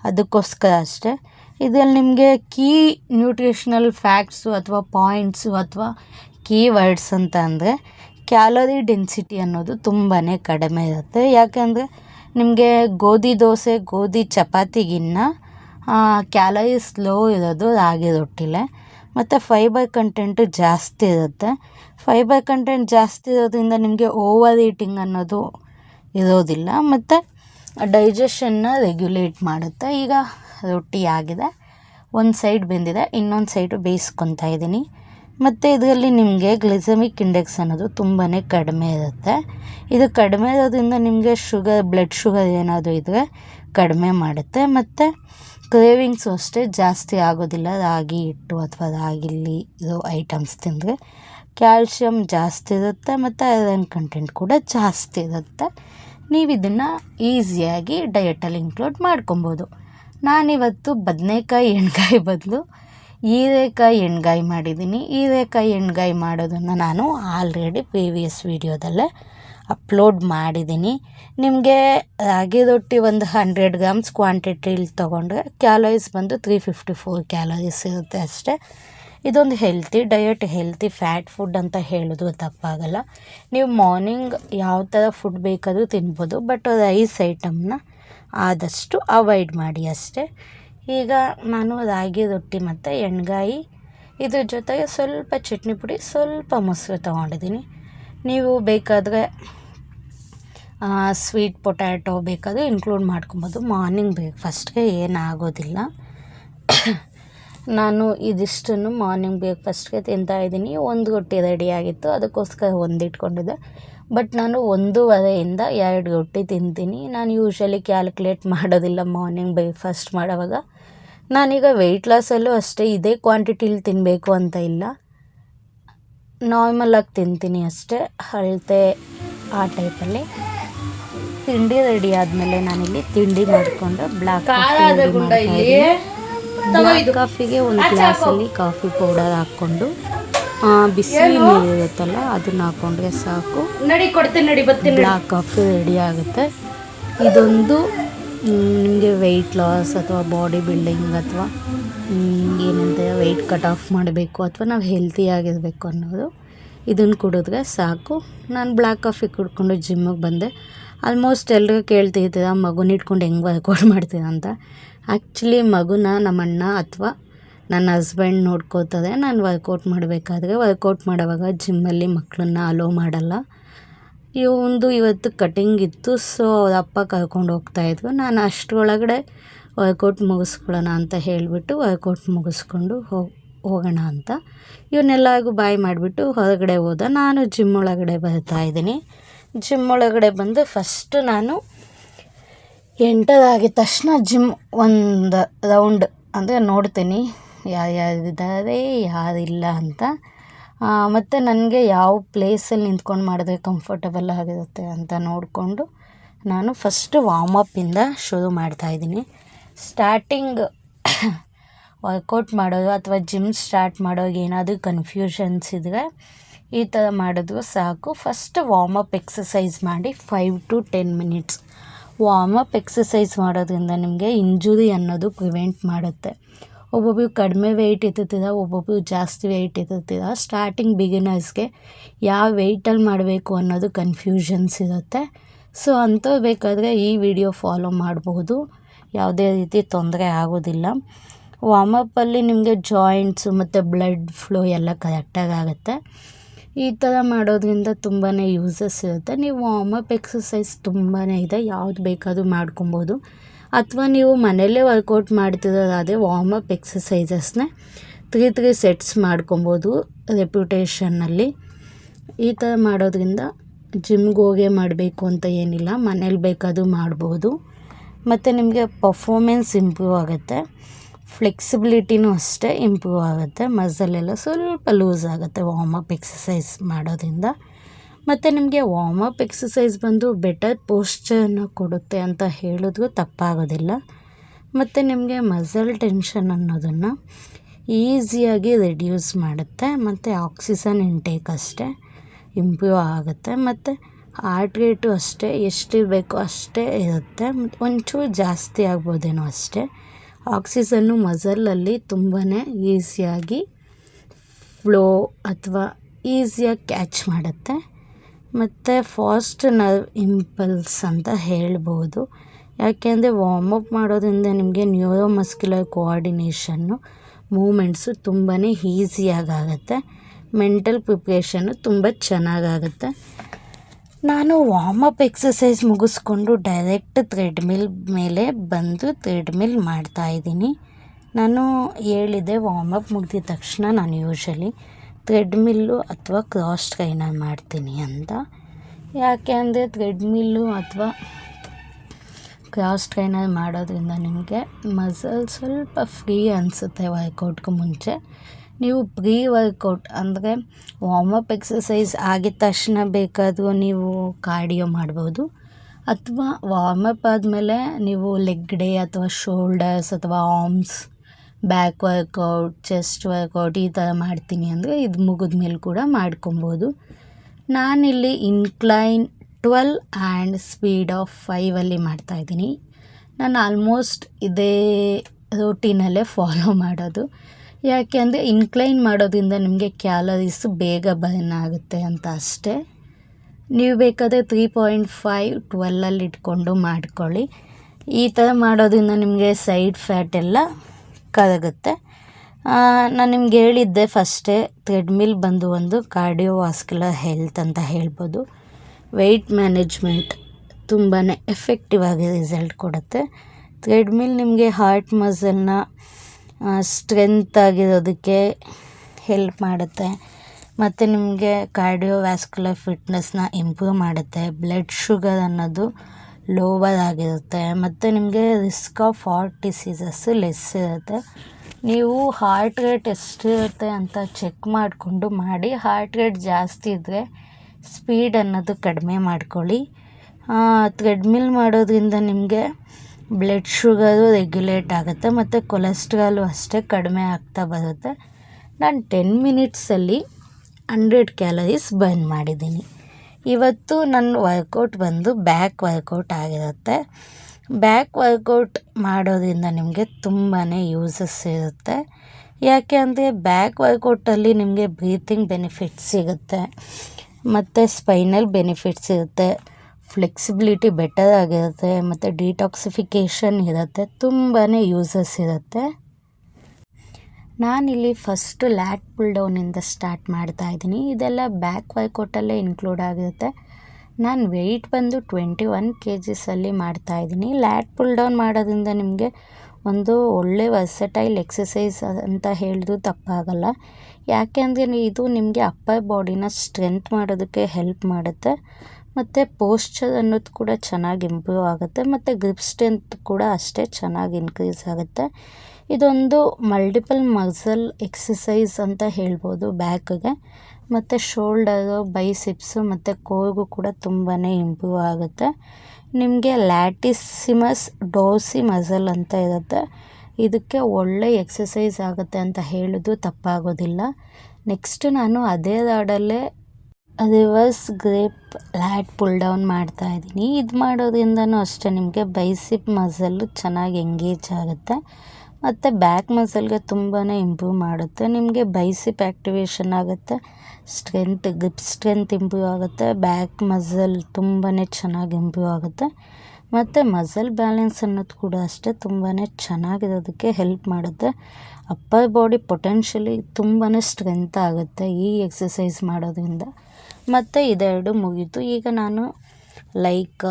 ಅದಕ್ಕೋಸ್ಕರ ಅಷ್ಟೇ. ಇದರಲ್ಲಿ ನಿಮಗೆ ಕೀ ನ್ಯೂಟ್ರಿಷ್ನಲ್ ಫ್ಯಾಕ್ಟ್ಸು ಅಥವಾ ಪಾಯಿಂಟ್ಸು ಅಥವಾ ಕೀ ವರ್ಡ್ಸ್ ಅಂತ ಅಂದರೆ ಕ್ಯಾಲೋರಿ ಡೆನ್ಸಿಟಿ ಅನ್ನೋದು ತುಂಬಾ ಕಡಿಮೆ ಇರುತ್ತೆ. ಯಾಕೆಂದರೆ ನಿಮಗೆ ಗೋಧಿ ದೋಸೆ, ಗೋಧಿ ಚಪಾತಿಗಿನ್ನ ಕ್ಯಾಲೋರಿ ಸ್ಲೋ ಇರೋದು ರಾಗಿ ರೊಟ್ಟಿಲೇ. ಮತ್ತು ಫೈಬರ್ ಕಂಟೆಂಟು ಜಾಸ್ತಿ ಇರುತ್ತೆ. ಫೈಬರ್ ಕಂಟೆಂಟ್ ಜಾಸ್ತಿ ಇರೋದ್ರಿಂದ ನಿಮಗೆ ಓವರ್ ಈಟಿಂಗ್ ಅನ್ನೋದು ಇರೋದಿಲ್ಲ. ಮತ್ತು ಡೈಜೆಷನ್ನ ರೆಗ್ಯುಲೇಟ್ ಮಾಡುತ್ತೆ. ಈಗ ರೊಟ್ಟಿ ಆಗಿದೆ. ಒಂದು ಸೈಡ್ ಬೆಂದಿದೆ, ಇನ್ನೊಂದು ಸೈಡು ಬೇಯಿಸ್ಕೊತಾ ಇದ್ದೀನಿ. ಮತ್ತು ಇದರಲ್ಲಿ ನಿಮಗೆ ಗ್ಲಿಸಮಿಕ್ ಇಂಡೆಕ್ಸ್ ಅನ್ನೋದು ತುಂಬಾ ಕಡಿಮೆ ಇರುತ್ತೆ. ಇದು ಕಡಿಮೆ ಇರೋದ್ರಿಂದ ನಿಮಗೆ ಶುಗರ್ ಬ್ಲಡ್ ಶುಗರ್ ಏನಾದರೂ ಇದ್ದರೆ ಕಡಿಮೆ ಮಾಡುತ್ತೆ. ಮತ್ತು ಕ್ರೇವಿಂಗ್ಸು ಅಷ್ಟೇ ಜಾಸ್ತಿ ಆಗೋದಿಲ್ಲ. ರಾಗಿ, ಹಿಟ್ಟು ಅಥವಾ ರಾಗಿಲಿ ಇರೋ ಐಟಮ್ಸ್ ತಿಂದರೆ ಕ್ಯಾಲ್ಶಿಯಮ್ ಜಾಸ್ತಿ ಇರುತ್ತೆ ಮತ್ತು ಐರನ್ ಕಂಟೆಂಟ್ ಕೂಡ ಜಾಸ್ತಿ ಇರುತ್ತೆ. ನೀವು ಇದನ್ನು ಈಸಿಯಾಗಿ ಡಯಟಲ್ಲಿ ಇನ್ಕ್ಲೂಡ್ ಮಾಡ್ಕೊಬೋದು. ನಾನಿವತ್ತು ಬದನೇಕಾಯಿ ಎಣ್ಗಾಯಿ ಬದಲು ಹೀರೆಕಾಯಿ ಎಣ್ಗಾಯಿ ಮಾಡಿದ್ದೀನಿ. ಹೀರೆಕಾಯಿ ಎಣ್ಗಾಯಿ ಮಾಡೋದನ್ನು ನಾನು ಆಲ್ರೆಡಿ ಪ್ರೀವಿಯಸ್ ವೀಡಿಯೋದಲ್ಲೇ ಅಪ್ಲೋಡ್ ಮಾಡಿದ್ದೀನಿ. ನಿಮಗೆ ರಾಗಿ ರೊಟ್ಟಿ ಒಂದು ಹಂಡ್ರೆಡ್ ಗ್ರಾಮ್ಸ್ ಕ್ವಾಂಟಿಟಿಲಿ ತೊಗೊಂಡ್ರೆ ಕ್ಯಾಲೋರೀಸ್ ಬಂದು ತ್ರೀ ಫಿಫ್ಟಿ ಫೋರ್ ಕ್ಯಾಲೋರೀಸ್ ಇರುತ್ತೆ ಅಷ್ಟೇ. ಇದೊಂದು healthy diet healthy fat food ಅಂತ ಹೇಳಿದ್ರು ತಪ್ಪಾಗಲ್ಲ. ನೀವು ಮಾರ್ನಿಂಗ್ ಯಾವ ಥರ ಫುಡ್ ಬೇಕಾದರೂ ತಿನ್ಬೋದು ಬಟ್ ರೈಸ್ ಐಟಮ್ನ ಆದಷ್ಟು ಅವಾಯ್ಡ್ ಮಾಡಿ ಅಷ್ಟೇ. ಈಗ ನಾನು ರಾಗಿ ರೊಟ್ಟಿ ಮತ್ತು ಎಣ್ಗಾಯಿ, ಇದ್ರ ಜೊತೆಗೆ ಸ್ವಲ್ಪ ಚಟ್ನಿ ಪುಡಿ, ಸ್ವಲ್ಪ ಮೊಸರು ತೊಗೊಂಡಿದ್ದೀನಿ. ನೀವು ಬೇಕಾದರೆ ಸ್ವೀಟ್ ಪೊಟ್ಯಾಟೊ ಬೇಕಾದರೆ ಇನ್ಕ್ಲೂಡ್ ಮಾಡ್ಕೊಬೋದು. ಮಾರ್ನಿಂಗ್ ಬ್ರೇಕ್ಫಾಸ್ಟ್ಗೆ ಏನಾಗೋದಿಲ್ಲ. ನಾನು ಇದಿಷ್ಟನ್ನು ಮಾರ್ನಿಂಗ್ ಬ್ರೇಕ್ಫಾಸ್ಟ್ಗೆ ತಿಂತಾಯಿದ್ದೀನಿ ಒಂದು ರೊಟ್ಟಿ ರೆಡಿಯಾಗಿತ್ತು ಅದಕ್ಕೋಸ್ಕರ ಒಂದಿಟ್ಕೊಂಡಿದ್ದೆ. ಬಟ್ ನಾನು ಒಂದೂವರೆಯಿಂದ ಎರಡು ಗೊಟ್ಟಿ ತಿಂತೀನಿ. ನಾನು ಯೂಶ್ವಲಿ ಕ್ಯಾಲ್ಕುಲೇಟ್ ಮಾಡೋದಿಲ್ಲ ಮಾರ್ನಿಂಗ್ ಬ್ರೇಕ್ಫಾಸ್ಟ್ ಮಾಡೋವಾಗ. ನಾನೀಗ ವೆಯ್ಟ್ ಲಾಸಲ್ಲೂ ಅಷ್ಟೇ, ಇದೇ ಕ್ವಾಂಟಿಟಿಲಿ ತಿನ್ನಬೇಕು ಅಂತ ಇಲ್ಲ. ನಾರ್ಮಲಾಗಿ ತಿಂತೀನಿ ಅಷ್ಟೇ ಅಳತೆ ಆ ಟೈಪಲ್ಲಿ ತಿಂಡಿ ರೆಡಿ ಆದಮೇಲೆ ನಾನಿಲ್ಲಿ ತಿಂಡಿ ಮಾಡಿಕೊಂಡು ಬ್ಲ್ಯಾಕ್ ಬ್ಲ್ಯಾಕ್ ಕಾಫಿಗೆ ಒಂದು ಗ್ಲಾಸಲ್ಲಿ ಕಾಫಿ ಪೌಡರ್ ಹಾಕ್ಕೊಂಡು ಬಿಸಿ ನೀರು ಇರುತ್ತಲ್ಲ ಅದನ್ನ ಹಾಕೊಂಡ್ರೆ ಸಾಕು. ನಡಿ ಕೊಡ್ತೀನಿ ನಡಿ ಬರ್ತೀನಿ ಬ್ಲ್ಯಾಕ್ ಕಾಫಿ ರೆಡಿ ಆಗುತ್ತೆ. ಇದೊಂದು ನಿಮಗೆ ವೆಯ್ಟ್ ಲಾಸ್ ಅಥವಾ ಬಾಡಿ ಬಿಲ್ಡಿಂಗ್ ಅಥವಾ ಏನಂತೆ ವೆಯ್ಟ್ ಕಟ್ ಆಫ್ ಮಾಡಬೇಕು ಅಥವಾ ನಾವು ಹೆಲ್ತಿಯಾಗಿರಬೇಕು ಅನ್ನೋದು ಇದನ್ನು ಕುಡಿದ್ರೆ ಸಾಕು. ನಾನು ಬ್ಲ್ಯಾಕ್ ಕಾಫಿ ಕುಡ್ಕೊಂಡು ಜಿಮ್ಮಿಗೆ ಬಂದೆ. ಆಲ್ಮೋಸ್ಟ್ ಎಲ್ಲರೂ ಆ ಮಗುನ ಇಟ್ಕೊಂಡು ಹೆಂಗೆ ವರ್ಕೌಟ್ ಮಾಡ್ತೀರಾ ಅಂತ. ಆ್ಯಕ್ಚುಲಿ ಮಗುನ ನಮ್ಮ ಅಣ್ಣ ಅಥವಾ ನನ್ನ ಹಸ್ಬೆಂಡ್ ನೋಡ್ಕೋತಾರೆ ನಾನು ವರ್ಕೌಟ್ ಮಾಡಬೇಕಾದ್ರೆ ವರ್ಕೌಟ್ ಮಾಡೋವಾಗ ಜಿಮ್ಮಲ್ಲಿ ಮಕ್ಕಳನ್ನ ಅಲೋ ಮಾಡಲ್ಲ. ಇವಂದು ಇವತ್ತು ಕಟಿಂಗ್ ಇತ್ತು, ಸೊ ಅವ್ರ ಅಪ್ಪ ಕರ್ಕೊಂಡು ಹೋಗ್ತಾಯಿದ್ರು ನಾನು ಅಷ್ಟರೊಳಗಡೆ ವರ್ಕೌಟ್ ಮುಗಿಸ್ಕೊಳ್ಳೋಣ ಅಂತ ಹೇಳಿಬಿಟ್ಟು ವರ್ಕೌಟ್ ಮುಗಿಸ್ಕೊಂಡು ಹೋಗಿ ಹೋಗೋಣ ಅಂತ. ಇವನ್ನೆಲ್ಲರಿಗೂ ಬಾಯ್ ಮಾಡಿಬಿಟ್ಟು ಹೊರಗಡೆ ಹೋದ. ನಾನು ಜಿಮ್ ಒಳಗಡೆ ಬರ್ತಾಯಿದ್ದೀನಿ ಜಿಮ್ ಒಳಗಡೆ ಬಂದು ಫಸ್ಟ್ ನಾನು ಎಂಟದಾಗಿದ್ದ ತಕ್ಷಣ ಜಿಮ್ ಒಂದು ರೌಂಡ್ ಅಂದರೆ ನೋಡ್ತೀನಿ ಯಾರ್ಯಾರಿದ್ದಾರೆ ಯಾರಿಲ್ಲ ಅಂತ. ಮತ್ತು ನನಗೆ ಯಾವ ಪ್ಲೇಸಲ್ಲಿ ನಿಂತ್ಕೊಂಡು ಮಾಡಿದ್ರೆ ಕಂಫರ್ಟಬಲ್ ಆಗಿರುತ್ತೆ ಅಂತ ನೋಡಿಕೊಂಡು ನಾನು ಫಸ್ಟ್ ವಾಮಪ್ಪಿಂದ ಶುರು ಮಾಡ್ತಾಯಿದ್ದೀನಿ ಸ್ಟಾರ್ಟಿಂಗ್ ವರ್ಕೌಟ್ ಮಾಡೋದು ಅಥವಾ ಜಿಮ್ ಸ್ಟಾರ್ಟ್ ಮಾಡೋ ಏನಾದರೂ ಕನ್ಫ್ಯೂಷನ್ಸ್ ಇದ್ದರೆ ಈ ಥರ ಮಾಡಿದ್ರು ಸಾಕು. ಫಸ್ಟ್ ವಾಮಪ್ ಎಕ್ಸಸೈಸ್ ಮಾಡಿ five to ten minutes warmup exercise ಮಾಡೋದ್ರಿಂದ ನಿಮಗೆ ಇಂಜುರಿ ಅನ್ನೋದು ಪ್ರಿವೆಂಟ್ ಮಾಡುತ್ತೆ. ಒಬ್ಬೊಬ್ಬರು ಕಡಿಮೆ ವೆಯ್ಟ್ ಎತ್ತುತ್ತೀರ ಒಬ್ಬೊಬ್ಬರು ಜಾಸ್ತಿ ವೆಯ್ಟ್ ಎತ್ತುತ್ತೀರ ಸ್ಟಾರ್ಟಿಂಗ್ ಬಿಗಿನರ್ಸ್ಗೆ ಯಾವ ವೆಯ್ಟಲ್ಲಿ ಮಾಡಬೇಕು ಅನ್ನೋದು ಕನ್ಫ್ಯೂಷನ್ಸ್ ಇರುತ್ತೆ. ಸೊ ಅಂಥವ್ರು ಬೇಕಾದರೆ ಈ ವಿಡಿಯೋ ಫಾಲೋ ಮಾಡಬಹುದು ಯಾವುದೇ ರೀತಿ ತೊಂದರೆ ಆಗೋದಿಲ್ಲ. ವಾಮಪ್ಪಲ್ಲಿ ನಿಮಗೆ ಜಾಯಿಂಟ್ಸು ಮತ್ತು ಬ್ಲಡ್ ಫ್ಲೋ ಎಲ್ಲ ಕರೆಕ್ಟಾಗಿ ಆಗುತ್ತೆ. ಈ ಥರ ಮಾಡೋದ್ರಿಂದ ತುಂಬಾ ಯೂಸಸ್ ಇರುತ್ತೆ. ನೀವು ವಾಮಪ್ ಎಕ್ಸಸೈಸ್ ತುಂಬಾ ಇದೆ. ಯಾವ್ದು ಬೇಕಾದರೂ ಮಾಡ್ಕೊಬೋದು. ಅಥವಾ ನೀವು ಮನೆಯಲ್ಲೇ ವರ್ಕೌಟ್ ಮಾಡ್ತಿರೋದಾದರೆ ವಾಮಪ್ ಎಕ್ಸಸೈಸಸ್ನೇ ತ್ರೀ ತ್ರೀ ಸೆಟ್ಸ್ ಮಾಡ್ಕೊಬೋದು ರೆಪ್ಯುಟೇಷನ್ನಲ್ಲಿ ಈ ಥರ ಮಾಡೋದ್ರಿಂದ ಜಿಮ್ಗೆ ಹೋಗೇ ಮಾಡಬೇಕು ಅಂತ ಏನಿಲ್ಲ. ಮನೇಲಿ ಬೇಕಾದರೂ ಮಾಡ್ಬೋದು. ಮತ್ತು ನಿಮಗೆ ಪರ್ಫಾಮೆನ್ಸ್ ಇಂಪ್ರೂವ್ ಆಗುತ್ತೆ. ಫ್ಲೆಕ್ಸಿಬಿಲಿಟಿನೂ ಅಷ್ಟೇ ಇಂಪ್ರೂವ್ ಆಗುತ್ತೆ ಮಸಲೆಲ್ಲ ಸ್ವಲ್ಪ ಲೂಸ್ ಆಗುತ್ತೆ ವಾಮಪ್ ಎಕ್ಸಸೈಸ್ ಮಾಡೋದ್ರಿಂದ. ಮತ್ತು ನಿಮಗೆ ವಾಮಪ್ ಎಕ್ಸಸೈಸ್ ಬಂದು ಬೆಟರ್ ಪೋಶ್ಚರ್ನ ಕೊಡುತ್ತೆ ಅಂತ ಹೇಳಿದ್ರು ತಪ್ಪಾಗೋದಿಲ್ಲ. ಮತ್ತು ನಿಮಗೆ ಮಸಲ್ ಟೆನ್ಷನ್ ಅನ್ನೋದನ್ನು ಈಸಿಯಾಗಿ ರೆಡ್ಯೂಸ್ ಮಾಡುತ್ತೆ, ಮತ್ತು ಆಕ್ಸಿಜನ್ ಇಂಟೇಕ್ ಅಷ್ಟೇ ಇಂಪ್ರೂವ್ ಆಗುತ್ತೆ. ಮತ್ತು ಹಾರ್ಟ್ ರೇಟು ಅಷ್ಟೇ ಎಷ್ಟಿರಬೇಕು ಅಷ್ಟೇ ಇರುತ್ತೆ ಮತ್ತು ಒಂಚೂರು ಜಾಸ್ತಿ ಆಗ್ಬೋದೇನೋ ಅಷ್ಟೇ. ಆಕ್ಸಿಜನ್ನು ಮಸಲಲ್ಲಿ ತುಂಬಾ ಈಸಿಯಾಗಿ ಫ್ಲೋ ಅಥವಾ ಈಸಿಯಾಗಿ ಕ್ಯಾಚ್ ಮಾಡುತ್ತೆ. ಮತ್ತು ಫಾಸ್ಟ್ ನರ್ವ್ ಇಂಪಲ್ಸ್ ಅಂತ ಹೇಳ್ಬೋದು. ಯಾಕೆಂದರೆ ಅಪ್ ಮಾಡೋದ್ರಿಂದ ನಿಮಗೆ ನ್ಯೂರೋಮಸ್ಕ್ಯುಲರ್ ಕೋಆರ್ಡಿನೇಷನ್ನು ಮೂಮೆಂಟ್ಸು ತುಂಬಾ ಈಸಿಯಾಗಿ ಆಗುತ್ತೆ. ಮೆಂಟಲ್ ಪ್ರಿಪ್ರೇಷನ್ನು ತುಂಬ ಚೆನ್ನಾಗಾಗುತ್ತೆ ನಾನು ವಾರ್ಮಪ್ ಎಕ್ಸಸೈಸ್ ಮುಗಿಸ್ಕೊಂಡು ಡೈರೆಕ್ಟ್ ಥ್ರೆಡ್ಮಿಲ್ ಮೇಲೆ ಬಂದು ತ್ರೆಡ್ಮಿಲ್ ಮಾಡ್ತಾ ಇದ್ದೀನಿ. ನಾನು ಹೇಳಿದೆ ವಾರ್ಮಪ್ ಮುಗಿದ ತಕ್ಷಣ ನಾನು ಯೂಶಲಿ ಥ್ರೆಡ್ಮಿಲ್ಲು ಅಥವಾ ಕ್ರಾಸ್ ಟ್ರೈನರ್ ಮಾಡ್ತೀನಿ ಅಂತ. ಯಾಕೆ ಅಂದರೆ ಥ್ರೆಡ್ಮಿಲ್ಲು ಅಥವಾ ಕ್ರಾಸ್ ಟ್ರೈನರ್ ಮಾಡೋದ್ರಿಂದ ನಿಮಗೆ ಮಸಲ್ ಸ್ವಲ್ಪ ಫ್ರೀ ಅನಿಸುತ್ತೆ ವರ್ಕೌಟ್ಗೂ ಮುಂಚೆ. ನೀವು ಪ್ರೀ ವರ್ಕೌಟ್ ಅಂದರೆ ವಾರ್ಮಪ್ ಎಕ್ಸಸೈಸ್ ಆಗಿದ ತಕ್ಷಣ ಬೇಕಾದರೂ ನೀವು ಕಾರ್ಡಿಯೋ ಮಾಡ್ಬೋದು. ಅಥವಾ ವಾರ್ಮಪ್ ಆದಮೇಲೆ ನೀವು ಲೆಗ್ ಡೇ ಅಥವಾ ಶೋಲ್ಡರ್ಸ್ ಅಥವಾ arms back workout chest workout ಈ ಥರ ಮಾಡ್ತೀನಿ ಅಂದರೆ ಇದು ಮುಗಿದ ಮೇಲೆ ಕೂಡ ಮಾಡ್ಕೊಬೋದು. ನಾನಿಲ್ಲಿ incline twelve and speed of ಫೈವಲ್ಲಿ ಮಾಡ್ತಾಯಿದ್ದೀನಿ ನಾನು ಆಲ್ಮೋಸ್ಟ್ ಇದೇ ರೂಟೀನಲ್ಲೇ ಫಾಲೋ ಮಾಡೋದು. ಯಾಕೆ ಅಂದರೆ ಇನ್ಕ್ಲೈನ್ ಮಾಡೋದ್ರಿಂದ ನಿಮಗೆ ಕ್ಯಾಲರೀಸ್ ಬೇಗ ಬರ್ನ್ ಆಗುತ್ತೆ ಅಂತ ಅಷ್ಟೇ. ನೀವು ಬೇಕಾದರೆ ತ್ರೀ ಪಾಯಿಂಟ್ ಫೈವ್ ಟ್ವೆಲ್ಲಲ್ಲಿ ಇಟ್ಕೊಂಡು ಮಾಡ್ಕೊಳ್ಳಿ. ಈ ಥರ ಮಾಡೋದ್ರಿಂದ ನಿಮಗೆ ಸೈಡ್ ಫ್ಯಾಟ್ ಎಲ್ಲ ಕರಗುತ್ತೆ. ನಾನು ನಿಮ್ಗೆ ಹೇಳಿದ್ದೆ ಫಸ್ಟೇ ಥ್ರೆಡ್ಮಿಲ್ ಬಂದು ಒಂದು ಕಾರ್ಡಿಯೋವಾಸ್ಕ್ಯುಲರ್ ಹೆಲ್ತ್ ಅಂತ ಹೇಳ್ಬೋದು. ವೆಯ್ಟ್ ಮ್ಯಾನೇಜ್ಮೆಂಟ್ ತುಂಬಾ ಎಫೆಕ್ಟಿವ್ ಆಗಿ ರಿಸಲ್ಟ್ ಕೊಡುತ್ತೆ. ಥ್ರೆಡ್ಮಿಲ್ ನಿಮಗೆ ಹಾರ್ಟ್ ಮಸಲ್ನ ಸ್ಟ್ರೆಂತ್ ಆಗಿರೋದಕ್ಕೆ ಹೆಲ್ಪ್ ಮಾಡುತ್ತೆ. ಮತ್ತು ನಿಮಗೆ ಕಾರ್ಡಿಯೋವ್ಯಾಸ್ಕ್ಯುಲರ್ ಫಿಟ್ನೆಸ್ನ ಇಂಪ್ರೂವ್ ಮಾಡುತ್ತೆ. ಬ್ಲಡ್ ಶುಗರ್ ಅನ್ನೋದು ಲೋವರ್ ಆಗಿರುತ್ತೆ. ಮತ್ತು ನಿಮಗೆ risk of heart diseases less ಇರುತ್ತೆ. ನೀವು ಹಾರ್ಟ್ ರೇಟ್ ಎಷ್ಟಿರುತ್ತೆ ಅಂತ ಚೆಕ್ ಮಾಡಿಕೊಂಡು ಮಾಡಿ ಹಾರ್ಟ್ ರೇಟ್ ಜಾಸ್ತಿ ಇದ್ದರೆ ಸ್ಪೀಡ್ ಅನ್ನೋದು ಕಡಿಮೆ ಮಾಡ್ಕೊಳ್ಳಿ. ಥ್ರೆಡ್ಮಿಲ್ ಮಾಡೋದ್ರಿಂದ ನಿಮಗೆ ಬ್ಲಡ್ ಶುಗರು ರೆಗ್ಯುಲೇಟ್ ಆಗುತ್ತೆ ಮತ್ತು ಕೊಲೆಸ್ಟ್ರಾಲು ಅಷ್ಟೇ ಕಡಿಮೆ ಆಗ್ತಾ ಬರುತ್ತೆ. ನಾನು ಟೆನ್ ಮಿನಿಟ್ಸಲ್ಲಿ ಹಂಡ್ರೆಡ್ ಕ್ಯಾಲರೀಸ್ ಬರ್ನ್ ಮಾಡಿದ್ದೀನಿ. ಇವತ್ತು ನನ್ನ ವರ್ಕೌಟ್ ಬಂದು ಬ್ಯಾಕ್ ವರ್ಕೌಟ್ ಆಗಿರುತ್ತೆ. ಬ್ಯಾಕ್ ವರ್ಕೌಟ್ ಮಾಡೋದ್ರಿಂದ ನಿಮಗೆ ತುಂಬಾ ಯೂಸಸ್ ಇರುತ್ತೆ. ಯಾಕೆ ಅಂದರೆ ಬ್ಯಾಕ್ ವರ್ಕೌಟಲ್ಲಿ ನಿಮಗೆ ಬ್ರೀತಿಂಗ್ ಬೆನಿಫಿಟ್ಸ್ ಸಿಗುತ್ತೆ. ಮತ್ತು ಸ್ಪೈನಲ್ ಬೆನಿಫಿಟ್ಸ್ ಇರುತ್ತೆ ಫ್ಲೆಕ್ಸಿಬಿಲಿಟಿ ಬೆಟರ್ ಆಗಿರುತ್ತೆ, ಮತ್ತು ಡಿಟಾಕ್ಸಿಫಿಕೇಷನ್ ಇರುತ್ತೆ ತುಂಬಾ ಯೂಸಸ್ ಇರುತ್ತೆ. ನಾನಿಲ್ಲಿ ಫಸ್ಟು ಲ್ಯಾಟ್ ಪುಲ್ ಡೌನಿಂದ ಸ್ಟಾರ್ಟ್ ಮಾಡ್ತಾ ಇದ್ದೀನಿ. ಇದೆಲ್ಲ ಬ್ಯಾಕ್ ವೈಕೋಟಲ್ಲೇ ಇನ್ಕ್ಲೂಡ್ ಆಗಿರುತ್ತೆ. ನಾನು ವೆಯ್ಟ್ ಬಂದು ಟ್ವೆಂಟಿ ಒನ್ ಕೆ ಜಿಸಲ್ಲಿ ಮಾಡ್ತಾಯಿದ್ದೀನಿ ಲ್ಯಾಟ್ ಪುಲ್ ಡೌನ್ ಮಾಡೋದ್ರಿಂದ ನಿಮಗೆ ಒಂದು ಒಳ್ಳೆ ವರ್ಸಟೈಲ್ ಎಕ್ಸಸೈಸ್ ಅಂತ ಹೇಳಿದ್ರು ತಪ್ಪಾಗಲ್ಲ. ಯಾಕೆ ಅಂದರೆ ಇದು ನಿಮಗೆ ಅಪ್ಪರ್ ಬಾಡಿನ ಸ್ಟ್ರೆಂತ್ ಮಾಡೋದಕ್ಕೆ ಹೆಲ್ಪ್ ಮಾಡುತ್ತೆ. ಮತ್ತು ಪೋಶ್ಚರ್ ಅನ್ನೋದು ಕೂಡ ಚೆನ್ನಾಗಿ ಇಂಪ್ರೂವ್ ಆಗುತ್ತೆ. ಮತ್ತು ಗ್ರಿಪ್ ಸ್ಟ್ರೆಂತ್ ಕೂಡ ಅಷ್ಟೇ ಚೆನ್ನಾಗಿ ಇನ್ಕ್ರೀಸ್ ಆಗುತ್ತೆ. ಇದೊಂದು ಮಲ್ಟಿಪಲ್ ಮಸಲ್ ಎಕ್ಸಸೈಸ್ ಅಂತ ಹೇಳ್ಬೋದು ಬ್ಯಾಕ್ಗೆ ಮತ್ತು ಶೋಲ್ಡರು ಬೈಸಿಪ್ಸು ಮತ್ತು ಕೋರ್ಗೂ ಕೂಡ ತುಂಬಾ ಇಂಪ್ರೂವ್ ಆಗುತ್ತೆ. ನಿಮಗೆ ಲ್ಯಾಟಿಸಿಮಸ್ ಡೋಸಿ ಮಸಲ್ ಅಂತ ಇರುತ್ತೆ. ಇದಕ್ಕೆ ಒಳ್ಳೆ ಎಕ್ಸಸೈಸ್ ಆಗುತ್ತೆ ಅಂತ ಹೇಳೋದು ತಪ್ಪಾಗೋದಿಲ್ಲ. ನೆಕ್ಸ್ಟ್ ನಾನು ಅದೇ ರಾಡಲ್ಲೇ reverse grip lat pull down ಮಾಡ್ತಾ ಇದ್ದೀನಿ. ಇದು ಮಾಡೋದ್ರಿಂದನೂ ಅಷ್ಟೇ ನಿಮಗೆ ಬೈಸಿಪ್ ಮಸಲ್ಲು ಚೆನ್ನಾಗಿ ಎಂಗೇಜ್ ಆಗುತ್ತೆ. ಮತ್ತು ಬ್ಯಾಕ್ ಮಸಲ್ಗೆ ತುಂಬಾ ಇಂಪ್ರೂವ್ ಮಾಡುತ್ತೆ. ನಿಮಗೆ ಬೈಸಿಪ್ ಆ್ಯಕ್ಟಿವೇಶನ್ ಆಗುತ್ತೆ ಸ್ಟ್ರೆಂತ್ ಗ್ರಿಪ್ ಸ್ಟ್ರೆಂತ್ ಇಂಪ್ರೂವ್ ಆಗುತ್ತೆ ಬ್ಯಾಕ್ ಮಸಲ್ ತುಂಬಾ ಚೆನ್ನಾಗಿ ಇಂಪ್ರೂವ್ ಆಗುತ್ತೆ. ಮತ್ತು ಮಸಲ್ ಬ್ಯಾಲೆನ್ಸ್ ಅನ್ನೋದು ಕೂಡ ಅಷ್ಟೇ ತುಂಬಾ ಚೆನ್ನಾಗಿರೋದಕ್ಕೆ ಹೆಲ್ಪ್ ಮಾಡುತ್ತೆ. ಅಪ್ಪರ್ ಬಾಡಿ ಪೊಟೆನ್ಷಿಯಲಿ ತುಂಬಾ ಸ್ಟ್ರೆಂತ್ ಆಗುತ್ತೆ ಈ ಎಕ್ಸಸೈಸ್ ಮಾಡೋದ್ರಿಂದ. ಮತ್ತು ಇದೆರಡು ಮುಗೀತು. ಈಗ ನಾನು ಲೈಕ್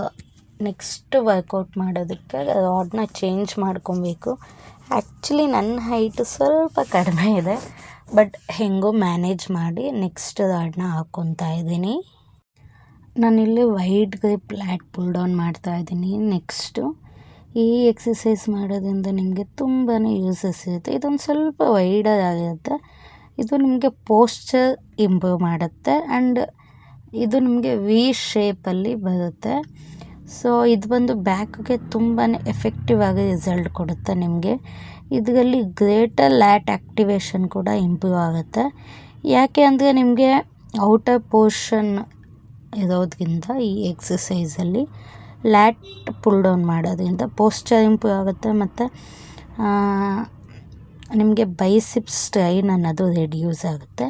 ನೆಕ್ಸ್ಟ್ ವರ್ಕೌಟ್ ಮಾಡೋದಕ್ಕೆ ರಾಡ್ನ ಚೇಂಜ್ ಮಾಡ್ಕೊಬೇಕು. ಆ್ಯಕ್ಚುಲಿ ನನ್ನ ಹೈಟ್ ಸ್ವಲ್ಪ ಕಡಿಮೆ ಇದೆ ಬಟ್ ಹೆಂಗೋ ಮ್ಯಾನೇಜ್ ಮಾಡಿ ನೆಕ್ಸ್ಟ್ ರಾಡ್ನ ಹಾಕ್ಕೊತಾ ಇದ್ದೀನಿ. ನಾನಿಲ್ಲಿ wide grip lat pull down ಮಾಡ್ತಾಯಿದ್ದೀನಿ ನೆಕ್ಸ್ಟು ಈ ಎಕ್ಸಸೈಸ್ ಮಾಡೋದ್ರಿಂದ ನಿಮಗೆ ತುಂಬಾ ಯೂಸಸ್ ಇರುತ್ತೆ. ಇದೊಂದು ಸ್ವಲ್ಪ ವೈಡರ್ ಆಗಿರುತ್ತೆ ಇದು ನಿಮಗೆ ಪೋಶ್ಚರ್ ಇಂಪ್ರೂವ್ ಮಾಡುತ್ತೆ. ಆ್ಯಂಡ್ ಇದು ನಿಮಗೆ ವಿ ಶೇಪಲ್ಲಿ ಬರುತ್ತೆ. ಸೊ ಇದು ಬಂದು ಬ್ಯಾಕ್ಗೆ ತುಂಬಾ ಎಫೆಕ್ಟಿವ್ ಆಗಿ ರಿಸಲ್ಟ್ ಕೊಡುತ್ತೆ ನಿಮಗೆ. ಇದರಲ್ಲಿ ಗ್ರೇಟರ್ ಲ್ಯಾಟ್ ಆ್ಯಕ್ಟಿವೇಶನ್ ಕೂಡ ಇಂಪ್ರೂವ್ ಆಗುತ್ತೆ. ಯಾಕೆ ಅಂದರೆ ನಿಮಗೆ ಔಟರ್ ಪೋರ್ಷನ್ ಇರೋದ್ರಿಂದ ಈ ಎಕ್ಸಸೈಸಲ್ಲಿ ಲ್ಯಾಟ್ ಪುಲ್ ಡೌನ್ ಮಾಡೋದ್ರಿಂದ ಪೋಸ್ಚರ್ ಇಂಪ್ರೂವ್ ಆಗುತ್ತೆ ಮತ್ತು ನಿಮಗೆ ಬೈಸಿಪ್ ಸ್ಟ್ರೈನ್ ಅನ್ನೋದು ರೆಡ್ಯೂಸ್ ಆಗುತ್ತೆ.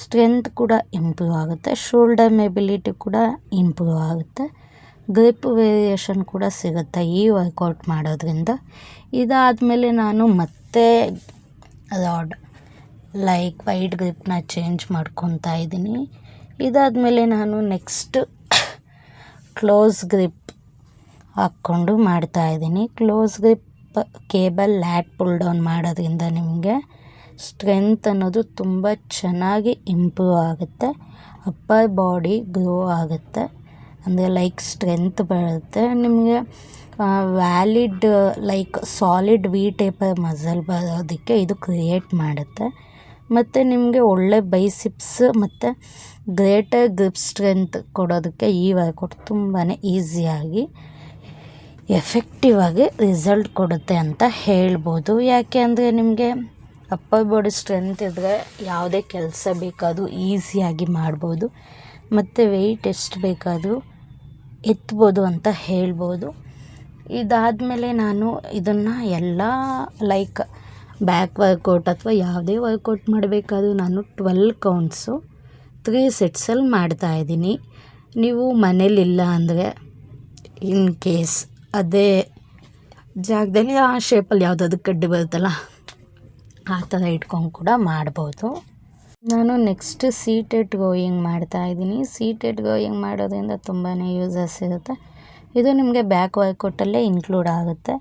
ಸ್ಟ್ರೆಂತ್ ಕೂಡ ಇಂಪ್ರೂವ್ ಆಗುತ್ತೆ. ಶೋಲ್ಡರ್ ಮೆಬಿಲಿಟಿ ಕೂಡ ಇಂಪ್ರೂವ್ ಆಗುತ್ತೆ. ಗ್ರಿಪ್ ವೇರಿಯೇಷನ್ ಕೂಡ ಸಿಗುತ್ತೆ ಈ ವರ್ಕೌಟ್ ಮಾಡೋದ್ರಿಂದ. ಇದಾದಮೇಲೆ ನಾನು ಮತ್ತೆ ರಾಡ್ ಲೈಕ್ ವೈಟ್ ಗ್ರಿಪ್ನ ಚೇಂಜ್ ಮಾಡ್ಕೊತಾ ಇದ್ದೀನಿ. ಇದಾದಮೇಲೆ ನಾನು ನೆಕ್ಸ್ಟ್ ಕ್ಲೋಸ್ ಗ್ರಿಪ್ ಹಾಕ್ಕೊಂಡು ಮಾಡ್ತಾ ಇದ್ದೀನಿ. Close grip cable lat pull down ಮಾಡೋದ್ರಿಂದ ನಿಮಗೆ ಸ್ಟ್ರೆಂತ್ ಅನ್ನೋದು ತುಂಬ ಚೆನ್ನಾಗಿ ಇಂಪ್ರೂವ್ ಆಗುತ್ತೆ. ಅಪ್ಪರ್ ಬಾಡಿ ಗ್ರೋ ಆಗುತ್ತೆ. ಅಂದರೆ ಲೈಕ್ ಸ್ಟ್ರೆಂತ್ ಬರುತ್ತೆ. ನಿಮಗೆ valid, like solid V taper muscle ಬರೋದಕ್ಕೆ ಇದು ಕ್ರಿಯೇಟ್ ಮಾಡುತ್ತೆ. ಮತ್ತು ನಿಮಗೆ ಒಳ್ಳೆ ಬೈಸಿಪ್ಸ್ ಮತ್ತು ಗ್ರೇಟರ್ ಗ್ರಿಪ್ ಸ್ಟ್ರೆಂತ್ ಕೊಡೋದಕ್ಕೆ ಈ ವರ್ಕೌಟ್ ತುಂಬಾ ಈಸಿಯಾಗಿ ಎಫೆಕ್ಟಿವ್ ಆಗಿ ರಿಸಲ್ಟ್ ಕೊಡುತ್ತೆ ಅಂತ ಹೇಳ್ಬೋದು. ಯಾಕೆ ಅಂದರೆ ನಿಮಗೆ ಅಪ್ಪರ್ ಬಾಡಿ ಸ್ಟ್ರೆಂತ್ ಇದ್ದರೆ ಯಾವುದೇ ಕೆಲಸ ಬೇಕಾದರೂ ಈಸಿಯಾಗಿ ಮಾಡ್ಬೋದು. ಮತ್ತು ವೆಯ್ಟ್ ಎಷ್ಟು ಬೇಕಾದರೂ ಎತ್ಬೋದು ಅಂತ ಹೇಳ್ಬೋದು. ಇದಾದಮೇಲೆ ನಾನು ಇದನ್ನು ಎಲ್ಲ ಲೈಕ್ ಬ್ಯಾಕ್ ವರ್ಕೌಟ್ ಅಥವಾ ಯಾವುದೇ ವರ್ಕೌಟ್ ಮಾಡಬೇಕಾದ್ರೂ ನಾನು ಟ್ವೆಲ್ ಕೌಂಟ್ಸು ತ್ರೀ ಸೆಟ್ಸಲ್ಲಿ ಮಾಡ್ತಾಯಿದ್ದೀನಿ ನೀವು ಮನೇಲಿಲ್ಲ ಅಂದರೆ ಇನ್ ಕೇಸ್ ಅದೇ ಜಾಗದಲ್ಲಿ ಆ ಶೇಪಲ್ಲಿ ಯಾವುದಾದ್ರು ಕಡ್ಡಿ ಬರುತ್ತಲ್ಲ, ಆ ಥರ ಇಟ್ಕೊಂಡು ಕೂಡ ಮಾಡ್ಬೋದು. ನಾನು ನೆಕ್ಸ್ಟ್ ಸೀಟೆಡ್ ಗೋಯಿಂಗ್ ಮಾಡ್ತಾ ಇದ್ದೀನಿ. ಸೀಟೆಡ್ ಗೋಯಿಂಗ್ ಮಾಡೋದ್ರಿಂದ ತುಂಬಾ ಯೂಸಸ್ ಇರುತ್ತೆ. ಇದು ನಿಮಗೆ ಬ್ಯಾಕ್ ವರ್ಕೌಟಲ್ಲೇ ಇನ್ಕ್ಲೂಡ್ ಆಗುತ್ತೆ.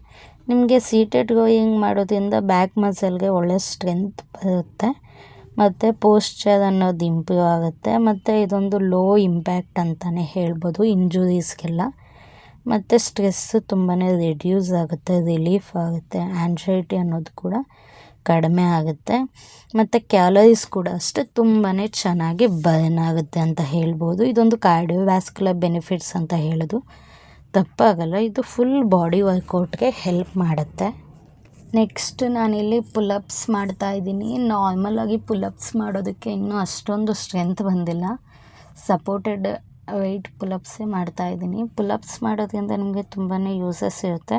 ನಿಮಗೆ ಸೀಟೆಡ್ ಗೋಯಿಂಗ್ ಮಾಡೋದ್ರಿಂದ ಬ್ಯಾಕ್ ಮಸಲ್ಗೆ ಒಳ್ಳೆ ಸ್ಟ್ರೆಂತ್ ಬರುತ್ತೆ. ಮತ್ತು ಪೋಸ್ಚರ್ ಅನ್ನೋದು ಇಂಪ್ರೂವ್ ಆಗುತ್ತೆ. ಮತ್ತು ಇದೊಂದು ಲೋ ಇಂಪ್ಯಾಕ್ಟ್ ಅಂತಲೇ ಹೇಳ್ಬೋದು ಇಂಜುರೀಸ್ಗೆಲ್ಲ ಮತ್ತು ಸ್ಟ್ರೆಸ್ಸು ತುಂಬಾ ರಿಡ್ಯೂಸ್ ಆಗುತ್ತೆ ರಿಲೀಫ್ ಆಗುತ್ತೆ ಆ್ಯಂಗ್ಸೈಟಿ ಅನ್ನೋದು ಕೂಡ ಕಡಿಮೆ ಆಗುತ್ತೆ. ಮತ್ತು ಕ್ಯಾಲರೀಸ್ ಕೂಡ ಅಷ್ಟೇ ತುಂಬಾ ಚೆನ್ನಾಗಿ ಬರ್ನ್ ಆಗುತ್ತೆ ಅಂತ ಹೇಳ್ಬೋದು. ಇದೊಂದು ಕಾರ್ಡಿಯೋವ್ಯಾಸ್ಕ್ಯುಲರ್ ಬೆನಿಫಿಟ್ಸ್ ಅಂತ ಹೇಳೋದು. ತಪ್ಪಾಗಲ್ಲ, ಇದು ಫುಲ್ ಬಾಡಿ ವರ್ಕೌಟ್ಗೆ ಹೆಲ್ಪ್ ಮಾಡುತ್ತೆ. ನೆಕ್ಸ್ಟ್ ನಾನಿಲ್ಲಿ ಪುಲಪ್ಸ್ ಮಾಡ್ತಾಯಿದ್ದೀನಿ ನಾರ್ಮಲಾಗಿ ಪುಲಪ್ಸ್ ಮಾಡೋದಕ್ಕೆ ಇನ್ನೂ ಅಷ್ಟೊಂದು ಸ್ಟ್ರೆಂತ್ ಬಂದಿಲ್ಲ. ಸಪೋರ್ಟೆಡ್ ವೆಯ್ಟ್ ಪುಲಪ್ಸೇ ಮಾಡ್ತಾಯಿದ್ದೀನಿ ಪುಲಪ್ಸ್ ಮಾಡೋದ್ರಿಂದ ನಿಮಗೆ ತುಂಬಾ ಯೂಸಸ್ ಇರುತ್ತೆ.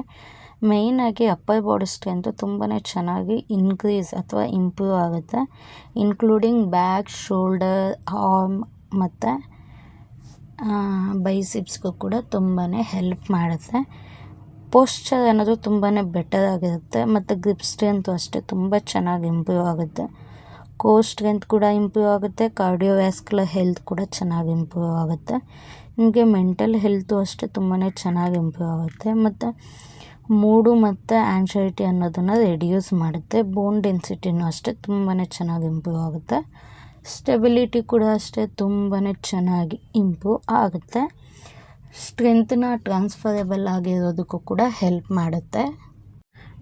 ಮೇಯ್ನಾಗಿ ಅಪ್ಪರ್ ಬಾಡಿ ಸ್ಟ್ರೆಂತು ತುಂಬಾ ಚೆನ್ನಾಗಿ ಇನ್ಕ್ರೀಸ್ ಅಥವಾ ಇಂಪ್ರೂವ್ ಆಗುತ್ತೆ. ಇನ್ಕ್ಲೂಡಿಂಗ್ ಬ್ಯಾಕ್ ಶೋಲ್ಡರ್ ಆರ್ಮ್ ಮತ್ತು ಬೈಸಿಪ್ಸ್ಗೂ ಕೂಡ ತುಂಬಾ ಹೆಲ್ಪ್ ಮಾಡುತ್ತೆ. ಪೋಸ್ಚರ್ ಅನ್ನೋದು ತುಂಬಾ ಬೆಟರ್ ಆಗಿರುತ್ತೆ. ಮತ್ತು ಗ್ರಿಪ್ ಸ್ಟ್ರೆಂತು ಅಷ್ಟೇ ತುಂಬ ಚೆನ್ನಾಗಿ ಇಂಪ್ರೂವ್ ಆಗುತ್ತೆ. ಕೋ ಸ್ಟ್ರೆಂತ್ ಕೂಡ ಇಂಪ್ರೂವ್ ಆಗುತ್ತೆ. ಕಾರ್ಡಿಯೋವ್ಯಾಸ್ಕ್ಯುಲರ್ ಹೆಲ್ತ್ ಕೂಡ ಚೆನ್ನಾಗಿ ಇಂಪ್ರೂವ್ ಆಗುತ್ತೆ. ನಿಮಗೆ ಮೆಂಟಲ್ ಹೆಲ್ತು ಅಷ್ಟೇ ತುಂಬಾ ಚೆನ್ನಾಗಿ ಇಂಪ್ರೂವ್ ಆಗುತ್ತೆ. ಮತ್ತು ಮೂಡು ಮತ್ತು ಆ್ಯನ್ಸೈಟಿ ಅನ್ನೋದನ್ನು ರೆಡ್ಯೂಸ್ ಮಾಡುತ್ತೆ. ಬೋನ್ ಡೆನ್ಸಿಟಿನೂ ಅಷ್ಟೇ ತುಂಬಾ ಚೆನ್ನಾಗಿ ಇಂಪ್ರೂವ್ ಆಗುತ್ತೆ. ಸ್ಟೆಬಿಲಿಟಿ ಕೂಡ ಅಷ್ಟೇ ತುಂಬಾ ಚೆನ್ನಾಗಿ ಇಂಪ್ರೂವ್ ಆಗುತ್ತೆ. ಸ್ಟ್ರೆಂತ್ನ ಟ್ರಾನ್ಸ್ಫರೇಬಲ್ ಆಗಿರೋದಕ್ಕೂ ಕೂಡ ಹೆಲ್ಪ್ ಮಾಡುತ್ತೆ.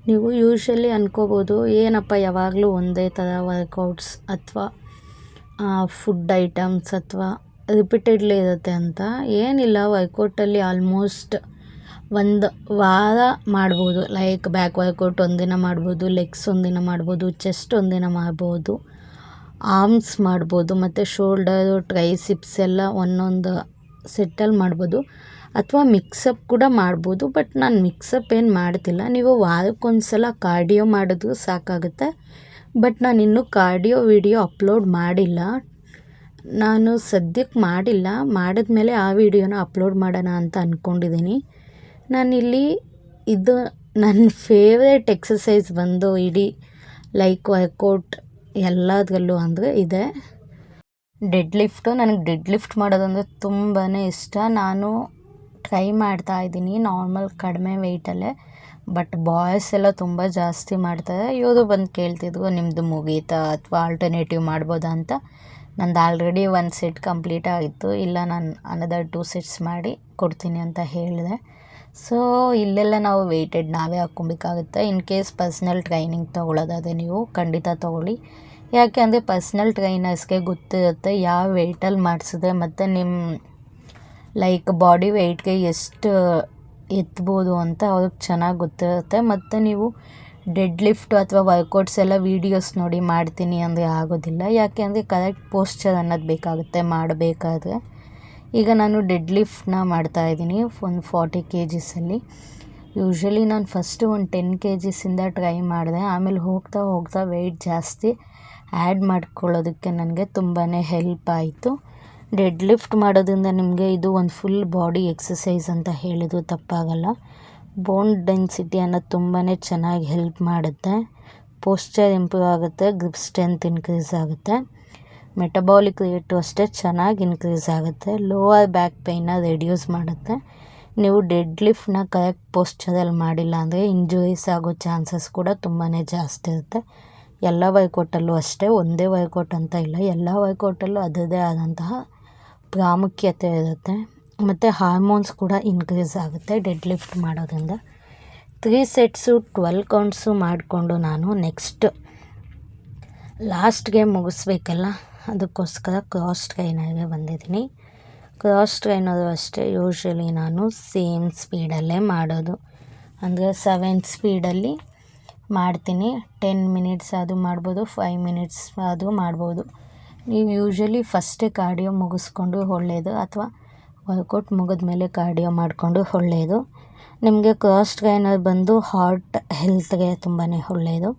ನೀವು ಯೂಶ್ವಲಿ ಅಂದ್ಕೋಬೋದು ಏನಪ್ಪ ಯಾವಾಗಲೂ ಒಂದೇ ಥರ ವರ್ಕೌಟ್ಸ್ ಅಥವಾ ಫುಡ್ ಐಟಮ್ಸ್ ಅಥವಾ ರಿಪೀಟೆಡ್ಲಿ ಇರುತ್ತೆ ಅಂತ ಏನಿಲ್ಲ ವರ್ಕೌಟಲ್ಲಿ ಆಲ್ಮೋಸ್ಟ್ ಒಂದು ವಾರ ಮಾಡ್ಬೋದು. ಲೈಕ್ ಬ್ಯಾಕ್ ವರ್ಕೌಟ್ ಒಂದಿನ ಮಾಡ್ಬೋದು ಲೆಗ್ಸ್ ಒಂದಿನ ಮಾಡ್ಬೋದು ಚೆಸ್ಟ್ ಒಂದಿನ ಮಾಡ್ಬೋದು ಆರ್ಮ್ಸ್ ಮಾಡ್ಬೋದು, ಮತ್ತು ಶೋಲ್ಡರು ಟ್ರೈಸಿಪ್ಸ್ ಎಲ್ಲ ಒಂದೊಂದು ಸೆಟ್ಟಲ್ಲಿ ಮಾಡ್ಬೋದು. ಅಥವಾ ಮಿಕ್ಸಪ್ ಕೂಡ ಮಾಡ್ಬೋದು ಬಟ್ ನಾನು ಮಿಕ್ಸಪ್ ಏನು ಮಾಡ್ತಿಲ್ಲ. ನೀವು ವಾರಕ್ಕೊಂದು ಸಲ ಕಾರ್ಡಿಯೋ ಮಾಡೋದು ಸಾಕಾಗುತ್ತೆ ಬಟ್ ನಾನು ಇನ್ನೂ ಕಾರ್ಡಿಯೋ ವಿಡಿಯೋ ಅಪ್ಲೋಡ್ ಮಾಡಿಲ್ಲ. ನಾನು ಸದ್ಯಕ್ಕೆ ಮಾಡಿಲ್ಲ, ಮಾಡಿದ್ಮೇಲೆ ಆ ವಿಡಿಯೋನ ಅಪ್ಲೋಡ್ ಮಾಡೋಣ ಅಂತ ಅಂದ್ಕೊಂಡಿದ್ದೀನಿ ನಾನಿಲ್ಲಿ ಇದು ನನ್ನ ಫೇವ್ರೇಟ್ ಎಕ್ಸಸೈಸ್ ಬಂದು ಇಡೀ ಲೈಕ್ ವರ್ಕೌಟ್ ಎಲ್ಲದರಲ್ಲೂ ಅಂದರೆ ಇದೆ. ಡೆಡ್ ಲಿಫ್ಟು ನನಗೆ ಡೆಡ್ ಲಿಫ್ಟ್ ಮಾಡೋದಂದರೆ ತುಂಬಾ ಇಷ್ಟ. ನಾನು ಟ್ರೈ ಮಾಡ್ತಾ ಇದ್ದೀನಿ ನಾರ್ಮಲ್ ಕಡಿಮೆ ವೆಯ್ಟಲ್ಲೇ ಬಟ್ ಬಾಯ್ಸ್ ಎಲ್ಲ ತುಂಬ ಜಾಸ್ತಿ ಮಾಡ್ತಾರೆ. ಇವರು ಬಂದು ಕೇಳ್ತಿದ್ರು ನಿಮ್ಮದು ಮುಗೀತಾ? ಅಥವಾ ಆಲ್ಟರ್ನೇಟಿವ್ ಮಾಡ್ಬೋದಾ? ಅಂತ. ನಂದು ಆಲ್ರೆಡಿ ಒಂದು ಸೆಟ್ ಕಂಪ್ಲೀಟ್ ಆಗಿತ್ತು. ಇಲ್ಲ, ನಾನು ಅನದರ್ ಟೂ ಸೆಟ್ಸ್ ಮಾಡಿ ಕೊಡ್ತೀನಿ ಅಂತ ಹೇಳಿದೆ. ಸೊ ಇಲ್ಲೆಲ್ಲ ನಾವು ವೆಯ್ಟೆಡ್ ನಾವೇ ಹಾಕ್ಕೊಬೇಕಾಗುತ್ತೆ. ಇನ್ ಕೇಸ್ ಪರ್ಸ್ನಲ್ ಟ್ರೈನಿಂಗ್ ತೊಗೊಳೋದಾದರೆ ನೀವು ಖಂಡಿತ ತೊಗೊಳ್ಳಿ. ಯಾಕೆ ಅಂದರೆ ಪರ್ಸ್ನಲ್ ಟ್ರೈನರ್ಸ್ಗೆ ಗೊತ್ತಿರುತ್ತೆ, ಯಾವ ವೆಯ್ಟಲ್ಲಿ ಮಾಡಿಸಿದೆ ಮತ್ತು ನಿಮ್ಮ ಲೈಕ್ ಬಾಡಿ ವೆಯ್ಟ್ಗೆ ಎಷ್ಟು, ಎತ್ಬೋದು ಅಂತ ಅವ್ರಿಗೆ ಚೆನ್ನಾಗಿ ಗೊತ್ತಿರುತ್ತೆ. ಮತ್ತು ನೀವು ಡೆಡ್ ಲಿಫ್ಟ್ ಅಥವಾ ವರ್ಕೌಟ್ಸ್ ಎಲ್ಲ ವೀಡಿಯೋಸ್ ನೋಡಿ ಮಾಡ್ತೀನಿ ಅಂದರೆ ಆಗೋದಿಲ್ಲ. ಯಾಕೆ ಅಂದರೆ ಕರೆಕ್ಟ್ ಪೋಸ್ಚರ್ ಅನ್ನೋದು ಬೇಕಾಗುತ್ತೆ, ಮಾಡಬೇಕಾದ್ರೆ. ಈಗ ನಾನು ಡೆಡ್ ಲಿಫ್ಟ್ನ ಮಾಡ್ತಾಯಿದ್ದೀನಿ ಒಂದು ಫಾರ್ಟಿ ಕೆ ಜಿಸಲ್ಲಿ ಯೂಶ್ವಲಿ ನಾನು ಫಸ್ಟು ಒಂದು ಟೆನ್ ಕೆ ಜಿಸಿಂದ ಟ್ರೈ ಮಾಡಿದೆ. ಆಮೇಲೆ ಹೋಗ್ತಾ ಹೋಗ್ತಾ ವೆಯ್ಟ್ ಜಾಸ್ತಿ ಆ್ಯಡ್ ಮಾಡ್ಕೊಳ್ಳೋದಕ್ಕೆ ನನಗೆ ತುಂಬಾ ಹೆಲ್ಪ್ ಆಯಿತು. ಡೆಡ್ ಲಿಫ್ಟ್ ಮಾಡೋದ್ರಿಂದ ನಿಮಗೆ ಇದು ಒಂದು ಫುಲ್ ಬಾಡಿ ಎಕ್ಸಸೈಸ್ ಅಂತ ಹೇಳಿದ್ರು ತಪ್ಪಾಗಲ್ಲ. ಬೋನ್ ಡೆನ್ಸಿಟಿ ಅನ್ನೋದು ತುಂಬಾ ಚೆನ್ನಾಗಿ ಹೆಲ್ಪ್ ಮಾಡುತ್ತೆ. ಪೋಸ್ಚರ್ ಇಂಪ್ರೂವ್ ಆಗುತ್ತೆ, ಗ್ರಿಪ್ ಸ್ಟ್ರೆಂತ್ ಇನ್ಕ್ರೀಸ್ ಆಗುತ್ತೆ. ಮೆಟಬಾಲಿಕ್ ರೇಟು ಅಷ್ಟೇ ಚೆನ್ನಾಗಿ ಇನ್ಕ್ರೀಸ್ ಆಗುತ್ತೆ. ಲೋವರ್ ಬ್ಯಾಕ್ ಪೈನ ರೆಡ್ಯೂಸ್ ಮಾಡುತ್ತೆ. ನೀವು ಡೆಡ್ ಲಿಫ್ಟ್ನ ಕರೆಕ್ಟ್ ಪೋಸ್ಚರಲ್ಲಿ ಮಾಡಿಲ್ಲ ಅಂದರೆ ಇಂಜುರೀಸ್ ಆಗೋ ಚಾನ್ಸಸ್ ಕೂಡ ತುಂಬಾ ಜಾಸ್ತಿ ಇರುತ್ತೆ. ಎಲ್ಲ ವರ್ಕೌಟಲ್ಲೂ ಅಷ್ಟೇ, ಒಂದೇ ವರ್ಕೌಟ್ ಅಂತ ಇಲ್ಲ. ಎಲ್ಲ ವರ್ಕೌಟಲ್ಲೂ ಅದರದೇ ಆದಂತಹ ಪ್ರಾಮುಖ್ಯತೆ ಇರುತ್ತೆ. ಮತ್ತು ಹಾರ್ಮೋನ್ಸ್ ಕೂಡ ಇನ್ಕ್ರೀಸ್ ಆಗುತ್ತೆ ಡೆಡ್ ಲಿಫ್ಟ್ ಮಾಡೋದ್ರಿಂದ ತ್ರೀ ಸೆಟ್ಸು ಟ್ವೆಲ್ ಕೌಂಟ್ಸು ಮಾಡಿಕೊಂಡು ನಾನು ನೆಕ್ಸ್ಟ್ ಲಾಸ್ಟ್ಗೆ ಮುಗಿಸ್ಬೇಕಲ್ಲ? ಅದಕ್ಕೋಸ್ಕರ ಕ್ರಾಸ್ ಟ್ರೈನರ್ಗೆ ಬಂದಿದ್ದೀನಿ. ಕ್ರಾಸ್ ಟ್ರೈನರು ಅಷ್ಟೇ ಯೂಶ್ವಲಿ ನಾನು ಸೇಮ್ ಸ್ಪೀಡಲ್ಲೇ ಮಾಡೋದು. ಅಂದರೆ ಸೆವೆನ್ ಸ್ಪೀಡಲ್ಲಿ ಮಾಡ್ತೀನಿ. ಟೆನ್ ಮಿನಿಟ್ಸ್ ಅದು ಮಾಡ್ಬೋದು ಫೈವ್ ಮಿನಿಟ್ಸ್ ಅದು ಮಾಡ್ಬೋದು. ನೀವು ಯೂಶ್ವಲಿ ಫಸ್ಟೇ ಕಾರ್ಡಿಯೋ ಮುಗಿಸ್ಕೊಂಡು ಒಳ್ಳೆಯದು ಅಥವಾ ವರ್ಕೌಟ್ ಮುಗಿದ ಮೇಲೆ ಕಾರ್ಡಿಯೋ ಮಾಡಿಕೊಂಡು ಒಳ್ಳೆಯದು ನಿಮಗೆ ಕಾಸ್ಟ್ ಗೈನರ್ ಬಂದು ಹಾರ್ಟ್ ಹೆಲ್ತ್ಗೆ ತುಂಬಾ ಒಳ್ಳೆಯದು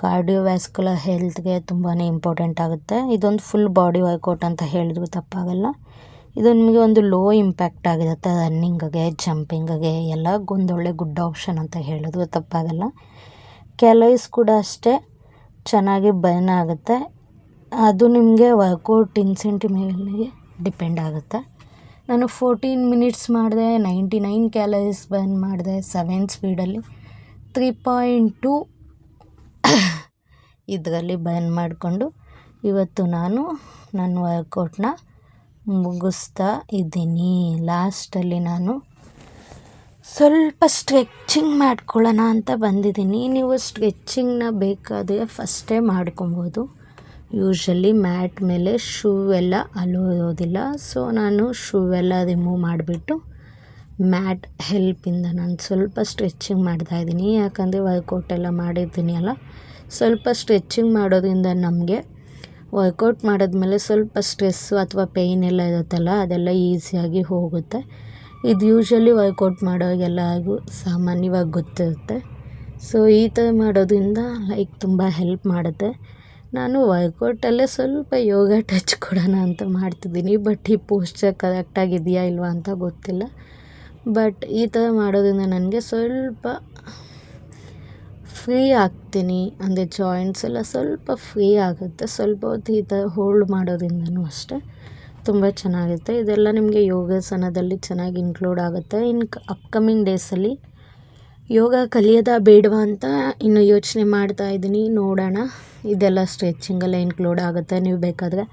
ಕಾರ್ಡಿಯೋವ್ಯಾಸ್ಕುಲರ್ ಹೆಲ್ತ್ಗೆ ತುಂಬಾ ಇಂಪಾರ್ಟೆಂಟ್ ಆಗುತ್ತೆ. ಇದೊಂದು ಫುಲ್ ಬಾಡಿ ವರ್ಕೌಟ್ ಅಂತ ಹೇಳಿದ್ರು ತಪ್ಪಾಗಲ್ಲ. ಇದು ನಿಮಗೆ ಒಂದು ಲೋ ಇಂಪ್ಯಾಕ್ಟ್ ಆಗಿರುತ್ತೆ. ರನ್ನಿಂಗಿಗೆ ಜಂಪಿಂಗಿಗೆ ಎಲ್ಲ ಒಂದೊಳ್ಳೆ ಗುಡ್ ಆಪ್ಷನ್ ಅಂತ ಹೇಳಿದ್ರು ತಪ್ಪಾಗಲ್ಲ. ಕ್ಯಾಲೋರೀಸ್ ಕೂಡ ಅಷ್ಟೇ ಚೆನ್ನಾಗಿ ಬರ್ನ್ ಆಗುತ್ತೆ. ಅದು ನಿಮಗೆ ವರ್ಕೌಟ್ ಇನ್ಸೆಂಟಿ ಮೇಲೆ ಡಿಪೆಂಡ್ ಆಗುತ್ತೆ. ನಾನು ಫೋರ್ಟೀನ್ ಮಿನಿಟ್ಸ್ ಮಾಡಿದೆ, ನೈಂಟಿ ನೈನ್ ಕ್ಯಾಲರೀಸ್ ಬರ್ನ್ ಮಾಡಿದೆ, ಸೆವೆನ್ ಸ್ಪೀಡಲ್ಲಿ ತ್ರೀ ಪಾಯಿಂಟ್ ಟು ಇದರಲ್ಲಿ ಬರ್ನ್ ಮಾಡಿಕೊಂಡು ಇವತ್ತು ನಾನು ನನ್ನ ವರ್ಕೌಟ್ನ ಮುಗಿಸ್ತಾ ಇದ್ದೀನಿ. ಲಾಸ್ಟಲ್ಲಿ ನಾನು ಸ್ವಲ್ಪ ಸ್ಟ್ರೆಚ್ಚಿಂಗ್ ಮಾಡ್ಕೊಳ್ಳೋಣ ಅಂತ ಬಂದಿದ್ದೀನಿ. ನೀವು ಸ್ಟ್ರೆಚ್ಚಿಂಗ್ನ ಬೇಕಾದರೆ ಫಸ್ಟೇ ಮಾಡ್ಕೊಬೋದು. ಯೂಶ್ವಲಿ ಮ್ಯಾಟ್ ಮೇಲೆ ಶೂ ಎಲ್ಲ ಅಲ್ಲೋದಿಲ್ಲ ಸೊ ನಾನು ಶೂ ಎಲ್ಲ ರಿಮೂವ್ ಮಾಡಿಬಿಟ್ಟು ಮ್ಯಾಟ್ ಹೆಲ್ಪಿಂದ ನಾನು ಸ್ವಲ್ಪ ಸ್ಟ್ರೆಚಿಂಗ್ ಮಾಡ್ತಾ ಇದ್ದೀನಿ. ಯಾಕಂದರೆ ವರ್ಕೌಟ್ ಎಲ್ಲ ಮಾಡಿದ್ದೀನಿ ಅಲ್ಲ. ಸ್ವಲ್ಪ ಸ್ಟ್ರೆಚಿಂಗ್ ಮಾಡೋದ್ರಿಂದ ನಮಗೆ ವರ್ಕೌಟ್ ಮಾಡಿದ್ಮೇಲೆ ಸ್ವಲ್ಪ ಸ್ಟ್ರೆಸ್ಸು ಅಥವಾ ಪೇಯ್ನ್ ಎಲ್ಲ ಇರುತ್ತಲ್ಲ, ಅದೆಲ್ಲ ಈಸಿಯಾಗಿ ಹೋಗುತ್ತೆ. ಇದು ಯೂಶ್ವಲಿ ವರ್ಕೌಟ್ ಮಾಡೋರಿಗೆಲ್ಲರಿಗೂ ಸಾಮಾನ್ಯವಾಗಿ ಗೊತ್ತಿರುತ್ತೆ. ಸೊ ಈ ಥರ ಮಾಡೋದ್ರಿಂದ ಲೈಕ್ ತುಂಬ ಹೆಲ್ಪ್ ಮಾಡುತ್ತೆ. ನಾನು ವರ್ಕೌಟಲ್ಲೇ ಸ್ವಲ್ಪ ಯೋಗ ಟಚ್ ಕೊಡೋಣ ಅಂತ ಮಾಡ್ತಿದ್ದೀನಿ, ಬಟ್ ಈ ಪೋಸ್ಚರ್ ಕರೆಕ್ಟಾಗಿದೆಯಾ ಇಲ್ವಾ ಅಂತ ಗೊತ್ತಿಲ್ಲ. ಬಟ್ ಈ ಥರ ಮಾಡೋದ್ರಿಂದ ನನಗೆ ಸ್ವಲ್ಪ ಫ್ರೀ ಆಗ್ತೀನಿ. ಅಂದರೆ ಜಾಯಿಂಟ್ಸ್ ಎಲ್ಲ ಸ್ವಲ್ಪ ಫ್ರೀ ಆಗುತ್ತೆ. ಸ್ವಲ್ಪ ಹೊತ್ತು ಈ ಥರ ಹೋಲ್ಡ್ ಮಾಡೋದ್ರಿಂದನೂ ಅಷ್ಟೇ ತುಂಬ ಚೆನ್ನಾಗಿರುತ್ತೆ. ಇದೆಲ್ಲ ನಿಮಗೆ ಯೋಗಾಸನದಲ್ಲಿ ಚೆನ್ನಾಗಿ ಇನ್ಕ್ಲೂಡ್ ಆಗುತ್ತೆ. ಇನ್ ಅಪ್ಕಮಿಂಗ್ ಡೇಸಲ್ಲಿ ಯೋಗ ಕಲಿಯೋದಾ ಬೇಡವಾ ಅಂತ ಇನ್ನು ಯೋಚನೆ ಮಾಡ್ತಾ ಇದ್ದೀನಿ. ನೋಡೋಣ. ಇದೆಲ್ಲ ಸ್ಟ್ರೆಚಿಂಗೆಲ್ಲ ಇನ್ಕ್ಲೂಡ್ ಆಗುತ್ತೆ. ನೀವು ಬೇಕಾದರೆ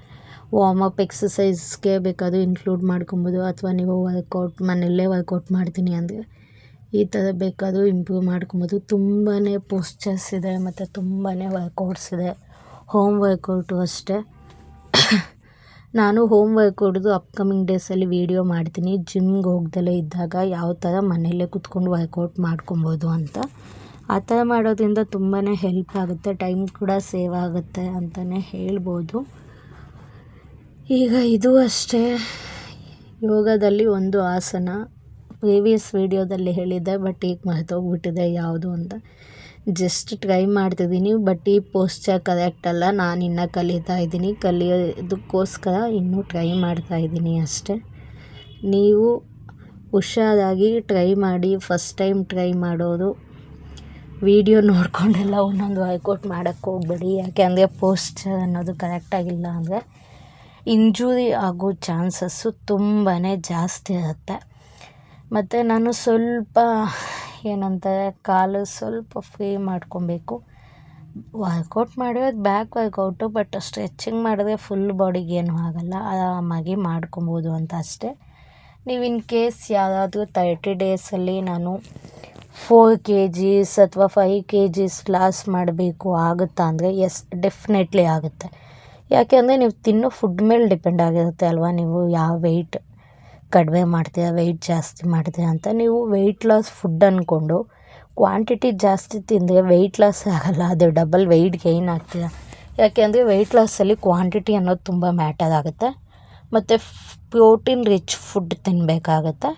ವಾರ್ಮಪ್ ಎಕ್ಸಸೈಸ್ಗೆ ಬೇಕಾದರೂ ಇನ್ಕ್ಲೂಡ್ ಮಾಡ್ಕೊಬೋದು. ಅಥವಾ ನೀವು ವರ್ಕೌಟ್ ಮನೆಯಲ್ಲೇ ವರ್ಕೌಟ್ ಮಾಡ್ತೀನಿ ಅಂದರೆ ಈ ಥರ ಬೇಕಾದರೂ ಇಂಪ್ರೂವ್ ಮಾಡ್ಕೊಬೋದು. ತುಂಬಾ ಪೋಸ್ಚರ್ಸ್ ಇದೆ, ಮತ್ತು ತುಂಬಾ ವರ್ಕೌಟ್ಸ್ ಇದೆ. ಹೋಮ್ ವರ್ಕೌಟು ಅಷ್ಟೇ. ನಾನು ಹೋಮ್ ವರ್ಕೌಟ್ದು ಅಪ್ಕಮಿಂಗ್ ಡೇಸಲ್ಲಿ ವೀಡಿಯೋ ಮಾಡ್ತೀನಿ. ಜಿಮ್ಗೆ ಹೋಗ್ದಲೇ ಇದ್ದಾಗ ಯಾವ ಥರ ಮನೆಯಲ್ಲೇ ಕೂತ್ಕೊಂಡು ವರ್ಕೌಟ್ ಮಾಡ್ಕೊಬೋದು ಅಂತ. ಆ ಥರ ಮಾಡೋದ್ರಿಂದ ತುಂಬಾ ಹೆಲ್ಪ್ ಆಗುತ್ತೆ ಟೈಮ್ ಕೂಡ ಸೇವ್ ಆಗುತ್ತೆ ಅಂತಲೇ ಹೇಳ್ಬೋದು. ಈಗ ಇದು ಅಷ್ಟೇ. ಯೋಗದಲ್ಲಿ ಒಂದು ಆಸನ. ಪ್ರೀವಿಯಸ್ ವೀಡಿಯೋದಲ್ಲಿ ಹೇಳಿದ್ದೆ ಬಟ್ ಈಗ ಮರೆತೋಗ್ಬಿಟ್ಟಿದೆ ಯಾವುದು ಅಂತ. ಜಸ್ಟ್ ಟ್ರೈ ಮಾಡ್ತಿದ್ದೀನಿ ಬಟ್ ಈ ಪೋಸ್ಚರ್ ಕರೆಕ್ಟ್ ಅಲ್ಲ ನಾನು ಇನ್ನೂ ಕಲಿತಾ ಇದ್ದೀನಿ. ಕಲಿಯೋದಕ್ಕೋಸ್ಕರ ಇನ್ನೂ ಟ್ರೈ ಮಾಡ್ತಾ ಇದ್ದೀನಿ ಅಷ್ಟೇ. ನೀವು ಹುಷಾರಾಗಿ ಟ್ರೈ ಮಾಡಿ ಫಸ್ಟ್ ಟೈಮ್ ಟ್ರೈ ಮಾಡೋದು. ವೀಡಿಯೋ ನೋಡಿಕೊಂಡೆಲ್ಲ ಒಂದೊಂದು ವರ್ಕೌಟ್ ಮಾಡೋಕ್ಕೆ ಹೋಗ್ಬೇಡಿ. ಯಾಕೆ ಪೋಸ್ಚರ್ ಅನ್ನೋದು ಕರೆಕ್ಟಾಗಿಲ್ಲ ಅಂದರೆ ಇಂಜುರಿ ಆಗೋ ಚಾನ್ಸಸ್ಸು ತುಂಬಾ ಜಾಸ್ತಿ ಇರುತ್ತೆ. ಮತ್ತು ನಾನು ಸ್ವಲ್ಪ ಏನಂತಾರೆ ಕಾಲು ಸ್ವಲ್ಪ ಫ್ರೀ ಮಾಡ್ಕೊಬೇಕು. ವರ್ಕೌಟ್ ಮಾಡಿರೋದು ಬ್ಯಾಕ್ ವರ್ಕೌಟು ಬಟ್ ಸ್ಟ್ರೆಚಿಂಗ್ ಮಾಡಿದ್ರೆ ಫುಲ್ ಬಾಡಿಗೆ ಏನೂ ಆಗೋಲ್ಲ. ಆರಾಮಾಗಿ ಮಾಡ್ಕೊಬೋದು ಅಂತ ಅಷ್ಟೇ. ನೀವು ಇನ್ ಕೇಸ್ ಯಾರಾದರೂ ತರ್ಟಿ ಡೇಸಲ್ಲಿ ನಾನು ಫೋರ್ ಕೆ ಜೀಸ್ ಅಥವಾ ಫೈವ್ ಕೆ ಜೀಸ್ ಲಾಸ್ ಮಾಡಬೇಕು ಆಗುತ್ತಾ ಅಂದರೆ ಎಸ್ ಡೆಫಿನೆಟ್ಲಿ ಆಗುತ್ತೆ. ಯಾಕೆ ಅಂದರೆ, ನೀವು ತಿನ್ನೋ ಫುಡ್ ಮೇಲೆ ಡಿಪೆಂಡ್ ಆಗಿರುತ್ತೆ ಅಲ್ವಾ? ನೀವು ಯಾವ ವೆಯ್ಟ್ ಕಡಿಮೆ ಮಾಡ್ತೀಯಾ ವೆಯ್ಟ್ ಜಾಸ್ತಿ ಮಾಡ್ತೀರಾ ಅಂತ ನೀವು ವೆಯ್ಟ್ ಲಾಸ್ ಫುಡ್ ಅಂದ್ಕೊಂಡು ಕ್ವಾಂಟಿಟಿ ಜಾಸ್ತಿ ತಿಂದರೆ ವೆಯ್ಟ್ ಲಾಸ್ ಆಗೋಲ್ಲ, ಅದು ಡಬಲ್ ವೆಯ್ಟ್ ಗೈನ್ ಆಗ್ತೀರ ಯಾಕೆ ಅಂದರೆ ವೆಯ್ಟ್ ಲಾಸಲ್ಲಿ ಕ್ವಾಂಟಿಟಿ ಅನ್ನೋದು ತುಂಬ ಮ್ಯಾಟರ್ ಆಗುತ್ತೆ. ಮತ್ತು ಪ್ರೋಟೀನ್ ರಿಚ್ ಫುಡ್ ತಿನ್ನಬೇಕಾಗತ್ತೆ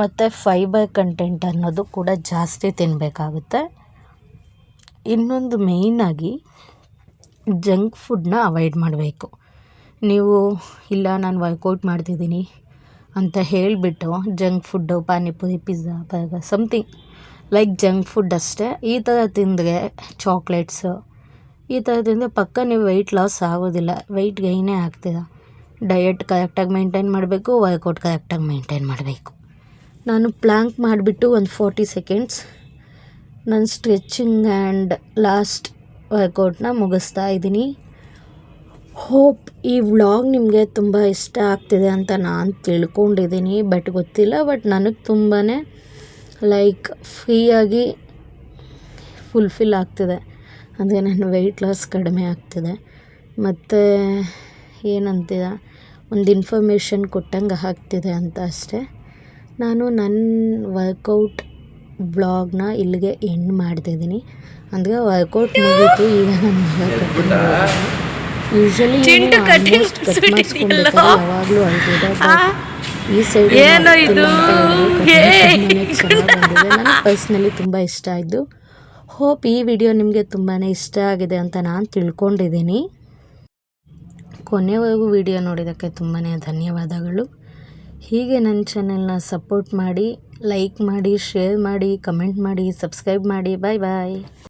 ಮತ್ತು ಫೈಬರ್ ಕಂಟೆಂಟ್ ಅನ್ನೋದು ಕೂಡ ಜಾಸ್ತಿ ತಿನ್ನಬೇಕಾಗುತ್ತೆ ಇನ್ನೊಂದು ಮೇಯ್ನಾಗಿ ಜಂಕ್ ಫುಡ್ನ ಅವಾಯ್ಡ್ ಮಾಡಬೇಕು. ನೀವು, ಇಲ್ಲ ನಾನು ವರ್ಕೌಟ್ ಮಾಡ್ತಿದ್ದೀನಿ ಅಂತ ಹೇಳಿಬಿಟ್ಟು junk food, panipuri, pizza, burger something like junk food ಅಷ್ಟೇ. ಈ ಥರ ತಿಂದರೆ ಚಾಕ್ಲೇಟ್ಸು ಈ ಥರ ತಿಂದರೆ ಪಕ್ಕ ನೀವು ವೆಯ್ಟ್ ಲಾಸ್ ಆಗೋದಿಲ್ಲ. ವೆಯ್ಟ್ ಗೈನೇ ಆಗ್ತೀರ. ಡಯಟ್ ಕರೆಕ್ಟಾಗಿ ಮೇಂಟೈನ್ ಮಾಡಬೇಕು ವರ್ಕೌಟ್ ಕರೆಕ್ಟಾಗಿ ಮೇಂಟೈನ್ ಮಾಡಬೇಕು. ನಾನು ಪ್ಲ್ಯಾಂಕ್ ಮಾಡಿಬಿಟ್ಟು ಒಂದು ಫೋರ್ಟಿ ಸೆಕೆಂಡ್ಸ್ ನನ್ನ ಸ್ಟ್ರೆಚಿಂಗ್ ಆ್ಯಂಡ್ ಲಾಸ್ಟ್ ವರ್ಕೌಟ್ನ ಮುಗಿಸ್ತಾ ಇದ್ದೀನಿ. ಹೋಪ್ ಈ ವ್ಲಾಗ್ ನಿಮಗೆ ತುಂಬ ಇಷ್ಟ ಆಗ್ತಿದೆ ಅಂತ ನಾನು ತಿಳ್ಕೊಂಡಿದ್ದೀನಿ ಬಟ್ ಗೊತ್ತಿಲ್ಲ ಬಟ್ ನನಗೆ ತುಂಬಾ ಲೈಕ್ ಫ್ರೀಯಾಗಿ ಫುಲ್ಫಿಲ್ ಆಗ್ತಿದೆ. ಅಂದರೆ ನನ್ನ ವೆಯ್ಟ್ ಲಾಸ್ ಕಡಿಮೆ ಆಗ್ತಿದೆ. ಮತ್ತು ಏನಂತೀರ ಒಂದು ಇನ್ಫಾರ್ಮೇಷನ್ ಕೊಟ್ಟಂಗೆ ಆಗ್ತಿದೆ ಅಂತ ಅಷ್ಟೇ. ನಾನು ನನ್ನ ವರ್ಕೌಟ್ ಬ್ಲಾಗ್ನ ಇಲ್ಲಿಗೆ ಎಂಡ್ ಮಾಡ್ತಿದ್ದೀನಿ. ಅಂದರೆ ವರ್ಕೌಟ್ ಮುಗೀತು ಈಗ ನಾನು ಯೂಶಲಿ ಕಟ್ ಮಾಡಿಸ್ಕೊಬೇಕಾದ್ರೆ ಯಾವಾಗಲೂ ಈ ಸೈಡ್ ಏನೋ ಇದು? ಪರ್ಸ್ನಲಿ ತುಂಬ ಇಷ್ಟ ಆಯಿತು. ಹೋಪ್ ಈ ವಿಡಿಯೋ ನಿಮಗೆ ತುಂಬಾ ಇಷ್ಟ ಆಗಿದೆ ಅಂತ ನಾನು ತಿಳ್ಕೊಂಡಿದ್ದೀನಿ. ಕೊನೆವರೆಗೂ ವಿಡಿಯೋ ನೋಡಿದ್ದಕ್ಕೆ ತುಂಬಾ ಧನ್ಯವಾದಗಳು. ಹೀಗೆ ನನ್ನ ಚಾನೆಲ್ನ ಸಪೋರ್ಟ್ ಮಾಡಿ ಲೈಕ್ ಮಾಡಿ ಶೇರ್ ಮಾಡಿ ಕಮೆಂಟ್ ಮಾಡಿ ಸಬ್ಸ್ಕ್ರೈಬ್ ಮಾಡಿ. ಬಾಯ್ ಬಾಯ್